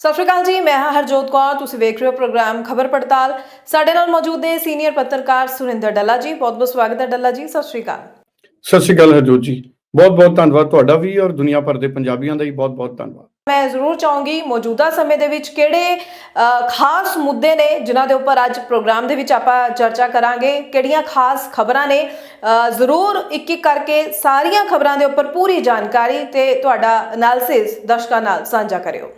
ਸਤਿ ਸ਼੍ਰੀ ਅਕਾਲ ਜੀ ਮੈਂ ਹਾਂ ਹਰਜੋਤ ਕੌਰ ਤੁਸੀਂ ਵੇਖ ਰਹੇ ਹੋ ਪ੍ਰੋਗਰਾਮ ਖਬਰ ਪੜਤਾਲ। ਸਾਡੇ ਨਾਲ ਮੌਜੂਦ ਨੇ ਸੀਨੀਅਰ ਪੱਤਰਕਾਰ ਸੁਰਿੰਦਰ ਡੱਲਾ ਜੀ ਬਹੁਤ ਬਹੁਤ ਸਵਾਗਤ ਹੈ ਡੱਲਾ ਜੀ ਸਤਿ ਸ਼੍ਰੀ ਅਕਾਲ। ਸਤਿ ਸ਼੍ਰੀ ਅਕਾਲ ਹਰਜੋਤ ਜੀ ਬਹੁਤ ਬਹੁਤ ਧੰਨਵਾਦ ਤੁਹਾਡਾ ਵੀ ਔਰ ਦੁਨੀਆ ਭਰ ਦੇ ਪੰਜਾਬੀਆਂ ਦਾ ਵੀ ਬਹੁਤ ਬਹੁਤ ਧੰਨਵਾਦ। ਮੈਂ ਜ਼ਰੂਰ ਚਾਹੂੰਗੀ ਮੌਜੂਦਾ ਸਮੇਂ ਦੇ ਵਿੱਚ ਕਿਹੜੇ ਖਾਸ ਮੁੱਦੇ ਨੇ ਜਿਨ੍ਹਾਂ ਦੇ ਉੱਪਰ ਅੱਜ ਪ੍ਰੋਗਰਾਮ ਦੇ ਵਿੱਚ ਆਪਾਂ ਚਰਚਾ ਕਰਾਂਗੇ ਕਿਹੜੀਆਂ ਖਾਸ ਖਬਰਾਂ ਨੇ ਜ਼ਰੂਰ ਇੱਕ ਇੱਕ ਕਰਕੇ ਸਾਰੀਆਂ ਖਬਰਾਂ ਦੇ ਉੱਪਰ ਪੂਰੀ ਜਾਣਕਾਰੀ ਤੇ ਤੁਹਾਡਾ ਐਨਾਲਿਸਿਸ ਦਰਸ਼ਕਾਂ ਨਾਲ ਸਾਂਝਾ ਕਰਿਓ।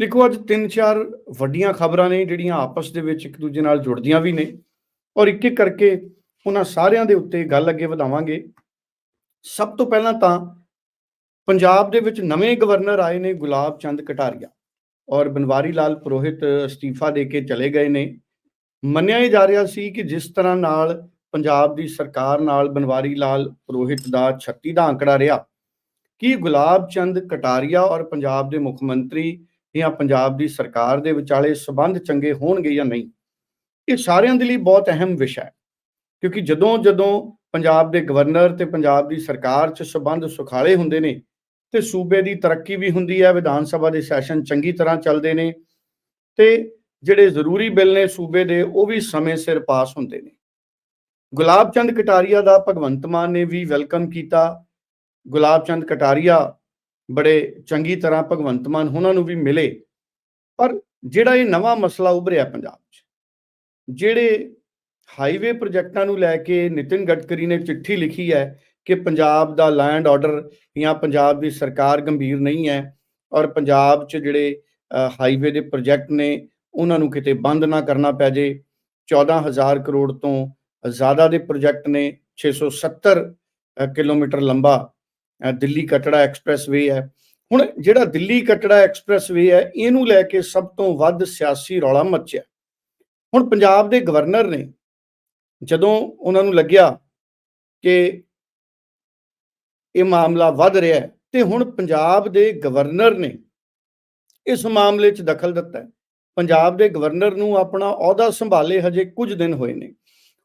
ਦੇਖੋ, ਅੱਜ ਤਿੰਨ ਚਾਰ ਵੱਡੀਆਂ ਖਬਰਾਂ ਨੇ, ਜਿਹੜੀਆਂ ਆਪਸ ਦੇ ਵਿੱਚ ਇੱਕ ਦੂਜੇ ਨਾਲ ਜੁੜਦੀਆਂ ਵੀ ਨੇ ਔਰ ਇੱਕ ਇੱਕ ਕਰਕੇ ਉਹਨਾਂ ਸਾਰਿਆਂ ਦੇ ਉੱਤੇ ਗੱਲ ਅੱਗੇ ਵਧਾਵਾਂਗੇ। ਸਭ ਤੋਂ ਪਹਿਲਾਂ ਤਾਂ ਪੰਜਾਬ ਦੇ ਵਿੱਚ ਨਵੇਂ ਗਵਰਨਰ ਆਏ ਨੇ ਗੁਲਾਬ ਚੰਦ ਕਟਾਰੀਆ ਔਰ ਬਨਵਾਰੀ ਲਾਲ ਪੁਰੋਹਿਤ ਅਸਤੀਫਾ ਦੇ ਕੇ ਚਲੇ ਗਏ ਨੇ। ਮੰਨਿਆ ਇਹ ਜਾ ਰਿਹਾ ਸੀ ਕਿ ਜਿਸ ਤਰ੍ਹਾਂ ਨਾਲ ਪੰਜਾਬ ਦੀ ਸਰਕਾਰ ਨਾਲ ਬਨਵਾਰੀ ਲਾਲ ਪੁਰੋਹਿਤ ਦਾ 36 ਦਾ ਅੰਕੜਾ ਰਿਹਾ, ਕਿ ਗੁਲਾਬ ਚੰਦ ਕਟਾਰੀਆ ਔਰ ਪੰਜਾਬ ਦੇ ਮੁੱਖ ਮੰਤਰੀ ਜਾਂ ਪੰਜਾਬ ਦੀ ਸਰਕਾਰ ਦੇ ਵਿਚਾਲੇ ਸਬੰਧ ਚੰਗੇ ਹੋਣਗੇ ਜਾਂ ਨਹੀਂ, ਇਹ ਸਾਰਿਆਂ ਦੇ ਲਈ ਬਹੁਤ ਅਹਿਮ ਵਿਸ਼ਾ ਹੈ। ਕਿਉਂਕਿ ਜਦੋਂ ਜਦੋਂ ਪੰਜਾਬ ਦੇ ਗਵਰਨਰ ਤੇ ਪੰਜਾਬ ਦੀ ਸਰਕਾਰ 'ਚ ਸਬੰਧ ਸੁਖਾਲੇ ਹੁੰਦੇ ਨੇ ਤੇ ਸੂਬੇ ਦੀ ਤਰੱਕੀ ਵੀ ਹੁੰਦੀ ਹੈ, ਵਿਧਾਨ ਸਭਾ ਦੇ ਸੈਸ਼ਨ ਚੰਗੀ ਤਰ੍ਹਾਂ ਚੱਲਦੇ ਨੇ ਤੇ ਜਿਹੜੇ ਜ਼ਰੂਰੀ ਬਿੱਲ ਨੇ ਸੂਬੇ ਦੇ, ਉਹ ਵੀ ਸਮੇਂ ਸਿਰ ਪਾਸ ਹੁੰਦੇ ਨੇ। ਗੁਲਾਬ ਚੰਦ ਕਟਾਰੀਆ ਦਾ ਭਗਵੰਤ ਮਾਨ ਨੇ ਵੀ ਵੈਲਕਮ ਕੀਤਾ। ਗੁਲਾਬ ਚੰਦ ਕਟਾਰੀਆ ਬੜੇ ਚੰਗੀ ਤਰ੍ਹਾਂ ਭਗਵੰਤ ਮਾਨ ਉਹਨਾਂ ਨੂੰ ਵੀ ਮਿਲੇ। ਪਰ ਜਿਹੜਾ ਇਹ ਨਵਾਂ ਮਸਲਾ ਉਭਰਿਆ ਪੰਜਾਬ 'ਚ ਜਿਹੜੇ ਹਾਈਵੇ ਪ੍ਰੋਜੈਕਟਾਂ ਨੂੰ ਲੈ ਕੇ ਨਿਤਿਨ ਗਡਕਰੀ ਨੇ ਚਿੱਠੀ ਲਿਖੀ ਹੈ ਕਿ ਪੰਜਾਬ ਦਾ ਲੈਂਡ ਆਰਡਰ ਜਾਂ ਪੰਜਾਬ ਦੀ ਸਰਕਾਰ ਗੰਭੀਰ ਨਹੀਂ ਹੈ ਔਰ ਪੰਜਾਬ 'ਚ ਜਿਹੜੇ ਹਾਈਵੇ ਦੇ ਪ੍ਰੋਜੈਕਟ ਨੇ ਉਹਨਾਂ ਨੂੰ ਕਿਤੇ ਬੰਦ ਨਾ ਕਰਨਾ ਪੈ ਜੇ 14000 ਕਰੋੜ ਤੋਂ ਜ਼ਿਆਦਾ ਦੇ ਪ੍ਰੋਜੈਕਟ ਨੇ 670 ਅ, ਕਿਲੋਮੀਟਰ ਲੰਬਾ ਦਿੱਲੀ ਕਟੜਾ ਐਕਸਪ੍ਰੈਸਵੇ ਹੈ। ਹੁਣ ਜਿਹੜਾ ਦਿੱਲੀ ਕਟੜਾ ਐਕਸਪ੍ਰੈਸਵੇ ਹੈ, ਇਹਨੂੰ ਲੈ ਕੇ ਸਭ ਤੋਂ ਵੱਧ ਸਿਆਸੀ ਰੌਲਾ ਮੱਚਿਆ। ਹੁਣ ਪੰਜਾਬ ਦੇ ਗਵਰਨਰ ਨੇ ਜਦੋਂ ਉਹਨਾਂ ਨੂੰ ਲੱਗਿਆ ਕਿ ਇਹ ਮਾਮਲਾ ਵੱਧ ਰਿਹਾ ਹੈ, ਤੇ ਹੁਣ ਪੰਜਾਬ ਦੇ ਗਵਰਨਰ ਨੇ ਇਸ ਮਾਮਲੇ 'ਚ ਦਖਲ ਦਿੱਤਾ ਪੰਜਾਬ ਦੇ ਗਵਰਨਰ ਨੂੰ ਆਪਣਾ ਅਹੁਦਾ ਸੰਭਾਲੇ ਹਜੇ ਕੁਝ ਦਿਨ ਹੋਏ ਨੇ।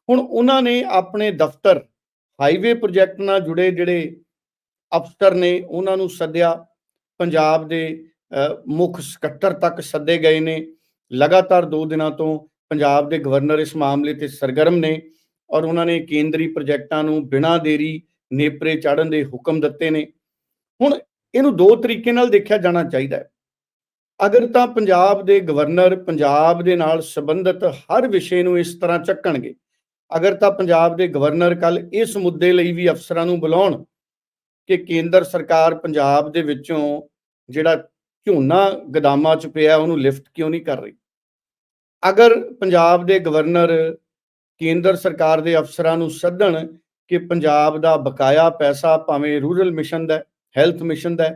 ਹੁਣ ਉਹਨਾਂ ਨੇ ਆਪਣੇ ਦਫ਼ਤਰ ਹਾਈਵੇ ਪ੍ਰੋਜੈਕਟ ਨਾਲ ਜੁੜੇ ਜਿਹੜੇ ਅਫਸਰ ਨੇ ਉਹਨਾਂ ਨੂੰ ਸੱਦਿਆ। ਪੰਜਾਬ ਦੇ ਅ, ਮੁੱਖ ਸਕੱਤਰ ਤੱਕ ਸੱਦੇ ਗਏ ਨੇ। ਲਗਾਤਾਰ 2 ਦਿਨਾਂ ਤੋਂ ਪੰਜਾਬ ਦੇ ਗਵਰਨਰ ਇਸ ਮਾਮਲੇ ਤੇ ਸਰਗਰਮ ਨੇ ਔਰ ਉਹਨਾਂ ਨੇ ਕੇਂਦਰੀ ਪ੍ਰੋਜੈਕਟਾਂ ਨੂੰ ਬਿਨਾਂ ਦੇਰੀ ਨੇਪਰੇ ਚਾੜਨ ਦੇ ਹੁਕਮ ਦਿੱਤੇ ਨੇ। ਹੁਣ ਇਹਨੂੰ ਦੋ ਤਰੀਕੇ ਨਾਲ ਦੇਖਿਆ ਜਾਣਾ ਚਾਹੀਦਾ ਹੈ। ਅਗਰ ਤਾਂ ਪੰਜਾਬ ਦੇ ਗਵਰਨਰ ਪੰਜਾਬ ਦੇ ਨਾਲ ਸੰਬੰਧਿਤ ਹਰ ਵਿਸ਼ੇ ਨੂੰ ਇਸ ਤਰ੍ਹਾਂ ਚੱਕਣਗੇ ਅਗਰ ਤਾਂ ਪੰਜਾਬ ਦੇ ਗਵਰਨਰ ਕੱਲ ਇਸ ਮੁੱਦੇ ਲਈ ਵੀ ਅਫਸਰਾਂ ਨੂੰ ਬੁਲਾਉਣ ਕਿ ਕੇਂਦਰ ਸਰਕਾਰ ਪੰਜਾਬ ਦੇ ਵਿੱਚੋਂ ਜਿਹੜਾ ਝੋਨਾ ਗਦਾਮਾਂ 'ਚ ਪਿਆ, ਉਹਨੂੰ ਲਿਫਟ ਕਿਉਂ ਨਹੀਂ ਕਰ ਰਹੀ? ਅਗਰ ਪੰਜਾਬ ਦੇ ਗਵਰਨਰ ਕੇਂਦਰ ਸਰਕਾਰ ਦੇ ਅਫਸਰਾਂ ਨੂੰ ਸੱਦਣ ਕਿ ਪੰਜਾਬ ਦਾ ਬਕਾਇਆ ਪੈਸਾ ਭਾਵੇਂ ਰੂਰਲ ਮਿਸ਼ਨ ਦਾ ਹੈਲਥ ਮਿਸ਼ਨ ਦਾ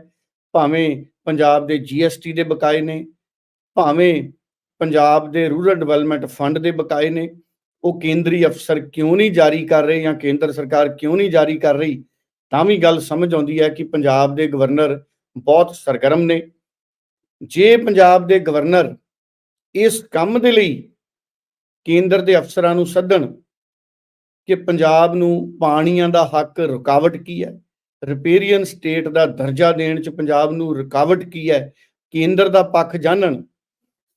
ਭਾਵੇਂ ਪੰਜਾਬ ਦੇ ਜੀਐਸਟੀ ਦੇ ਬਕਾਏ ਨੇ, ਭਾਵੇਂ ਪੰਜਾਬ ਦੇ ਰੂਰਲ ਡਿਵੈਲਪਮੈਂਟ ਫੰਡ ਦੇ ਬਕਾਏ ਨੇ, ਉਹ ਕੇਂਦਰੀ ਅਫਸਰ ਕਿਉਂ ਨਹੀਂ ਜਾਰੀ ਕਰ ਰਹੇ ਜਾਂ ਕੇਂਦਰ ਸਰਕਾਰ ਕਿਉਂ ਨਹੀਂ ਜਾਰੀ ਕਰ ਰਹੀ? ਤਾਂ ਵੀ ਗੱਲ ਸਮਝ ਆਉਂਦੀ ਹੈ ਕਿ ਪੰਜਾਬ ਦੇ ਗਵਰਨਰ ਬਹੁਤ ਸਰਗਰਮ ਨੇ। ਜੇ ਪੰਜਾਬ ਦੇ ਗਵਰਨਰ ਇਸ ਕੰਮ ਦੇ ਲਈ ਕੇਂਦਰ ਦੇ ਅਫਸਰਾਂ ਨੂੰ ਸੱਦਣ ਕਿ ਪੰਜਾਬ ਨੂੰ ਪਾਣੀਆਂ ਦਾ ਹੱਕ ਰੁਕਾਵਟ ਕੀ ਹੈ, ਰਿਪੇਰੀਅਨ ਸਟੇਟ ਦਾ ਦਰਜਾ ਦੇਣ ਚ ਪੰਜਾਬ ਨੂੰ ਰੁਕਾਵਟ ਕੀ ਹੈ, ਕੇਂਦਰ ਦਾ ਪੱਖ ਜਾਣਨ,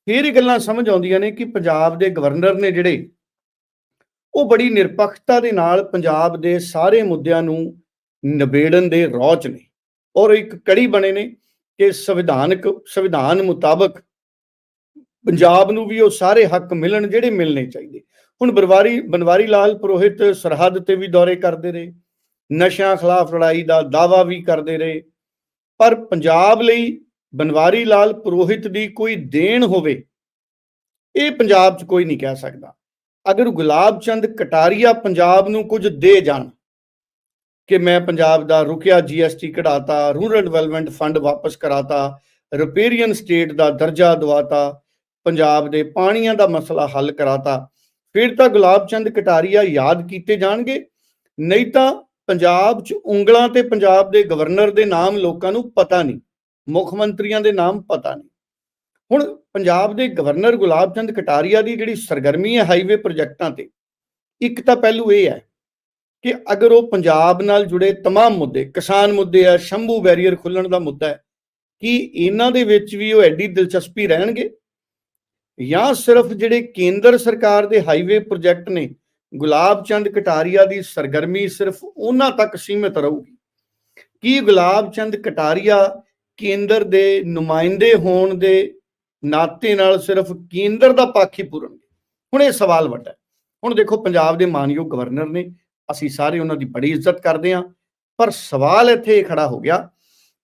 ਫਿਰ ਇਹ ਗੱਲਾਂ ਸਮਝ ਆਉਂਦੀਆਂ ਨੇ ਕਿ ਪੰਜਾਬ ਦੇ ਗਵਰਨਰ ਨੇ ਜਿਹੜੇ ਉਹ ਬੜੀ ਨਿਰਪੱਖਤਾ ਦੇ ਨਾਲ ਪੰਜਾਬ ਦੇ ਸਾਰੇ ਮੁੱਦਿਆਂ ਨੂੰ ਨਿਬੇੜਨ ਦੇ ਰੌਚ ਚ ਨੇ। ਔਰ ਇੱਕ ਕੜੀ ਬਣੇ ਨੇ ਕਿ ਸੰਵਿਧਾਨਕ, ਸੰਵਿਧਾਨ ਮੁਤਾਬਕ ਪੰਜਾਬ ਨੂੰ ਵੀ ਉਹ ਸਾਰੇ ਹੱਕ ਮਿਲਣ ਜਿਹੜੇ ਮਿਲਣੇ ਚਾਹੀਦੇ। ਹੁਣ ਬਰਵਾਰੀ, ਬਨਵਾਰੀ ਲਾਲ ਪੁਰੋਹਿਤ ਸਰਹੱਦ ਤੇ ਵੀ ਦੌਰੇ ਕਰਦੇ ਰਹੇ। ਨਸ਼ਿਆਂ ਖਿਲਾਫ ਲੜਾਈ ਦਾ ਦਾਵਾ ਵੀ ਕਰਦੇ ਰਹੇ। ਪਰ ਪੰਜਾਬ ਲਈ ਬਨਵਾਰੀ ਲਾਲ ਪੁਰੋਹਿਤ ਦੀ ਕੋਈ ਦੇਣ ਹੋਵੇ, ਇਹ ਪੰਜਾਬ 'ਚ ਕੋਈ ਨਹੀਂ ਕਹਿ ਸਕਦਾ। ਅਗਰ ਗੁਲਾਬ ਚੰਦ ਕਟਾਰੀਆ ਪੰਜਾਬ ਨੂੰ ਕੁਝ ਦੇ ਜਾਣ ਕਿ ਮੈਂ ਪੰਜਾਬ ਦਾ ਰੁਕਿਆ ਜੀਐਸਟੀ ਕਢਾਤਾ ਰੂਰਲ ਡਿਵੈਲਪਮੈਂਟ ਫੰਡ ਵਾਪਸ ਕਰਾਤਾ ਰਿਪੇਰੀਅਨ ਸਟੇਟ ਦਾ ਦਰਜਾ ਦਵਾਤਾ, ਪੰਜਾਬ ਦੇ ਪਾਣੀਆਂ ਦਾ ਮਸਲਾ ਹੱਲ ਕਰਾਤਾ। ਫਿਰ ਤਾਂ ਗੁਲਾਬ ਚੰਦ ਕਟਾਰੀਆ ਯਾਦ ਕੀਤੇ ਜਾਣਗੇ? ਨਹੀਂ ਤਾਂ ਪੰਜਾਬ 'ਚ ਉਂਗਲਾਂ ਤੇ ਪੰਜਾਬ ਦੇ ਗਵਰਨਰ ਦੇ ਨਾਮ ਲੋਕਾਂ ਨੂੰ ਪਤਾ ਨਹੀਂ, ਮੁੱਖ ਮੰਤਰੀਆਂ ਦੇ ਨਾਮ ਪਤਾ ਨਹੀਂ। ਹੁਣ ਪੰਜਾਬ ਦੇ ਗਵਰਨਰ ਗੁਲਾਬ ਚੰਦ ਕਟਾਰੀਆ ਦੀ ਜਿਹੜੀ ਸਰਗਰਮੀ ਹੈ ਹਾਈਵੇ ਪ੍ਰੋਜੈਕਟਾਂ ਤੇ, ਇੱਕ ਤਾਂ ਪਹਿਲੂ ਇਹ ਹੈ ਕਿ ਅਗਰ ਉਹ ਪੰਜਾਬ ਨਾਲ ਜੁੜੇ तमाम ਮੁੱਦੇ ਕਿਸਾਨ ਮੁੱਦੇ ਹੈ ਸ਼ੰਭੂ ਬੈਰੀਅਰ ਖੁੱਲਣ ਦਾ ਮੁੱਦਾ ਹੈ ਕੀ ਇਹਨਾਂ ਦੇ ਵਿੱਚ ਵੀ ਉਹ ਐਡੀ ਦਿਲਚਸਪੀ ਰਹਿਣਗੇ ਜਾਂ ਸਿਰਫ ਜਿਹੜੇ ਕੇਂਦਰ ਸਰਕਾਰ ਦੇ ਹਾਈਵੇ ਪ੍ਰੋਜੈਕਟ ਨੇ ਗੁਲਾਬ ਚੰਦ ਕਟਾਰੀਆ ਦੀ ਸਰਗਰਮੀ ਸਿਰਫ ਉਹਨਾਂ ਤੱਕ ਸੀਮਿਤ ਰਹੂਗੀ ਕੀ ਗੁਲਾਬ ਚੰਦ ਕਟਾਰੀਆ ਕੇਂਦਰ ਦੇ ਨੁਮਾਇੰਦੇ ਹੋਣ ਦੇ ਨਾਤੇ ਨਾਲ ਸਿਰਫ ਕੇਂਦਰ ਦਾ ਪੱਖ ਹੀ ਪੂਰਨਗੇ ਹੁਣ ਇਹ ਸਵਾਲ ਵੱਡਾ ਹੈ। ਹੁਣ ਦੇਖੋ ਪੰਜਾਬ ਦੇ ਮਾਨਯੋਗ ਗਵਰਨਰ ਨੇ ਅਸੀਂ ਸਾਰੇ ਉਹਨਾਂ ਦੀ ਬੜੀ ਇੱਜ਼ਤ ਕਰਦੇ ਹਾਂ। ਪਰ ਸਵਾਲ ਇੱਥੇ ਇਹ ਖੜਾ ਹੋ ਗਿਆ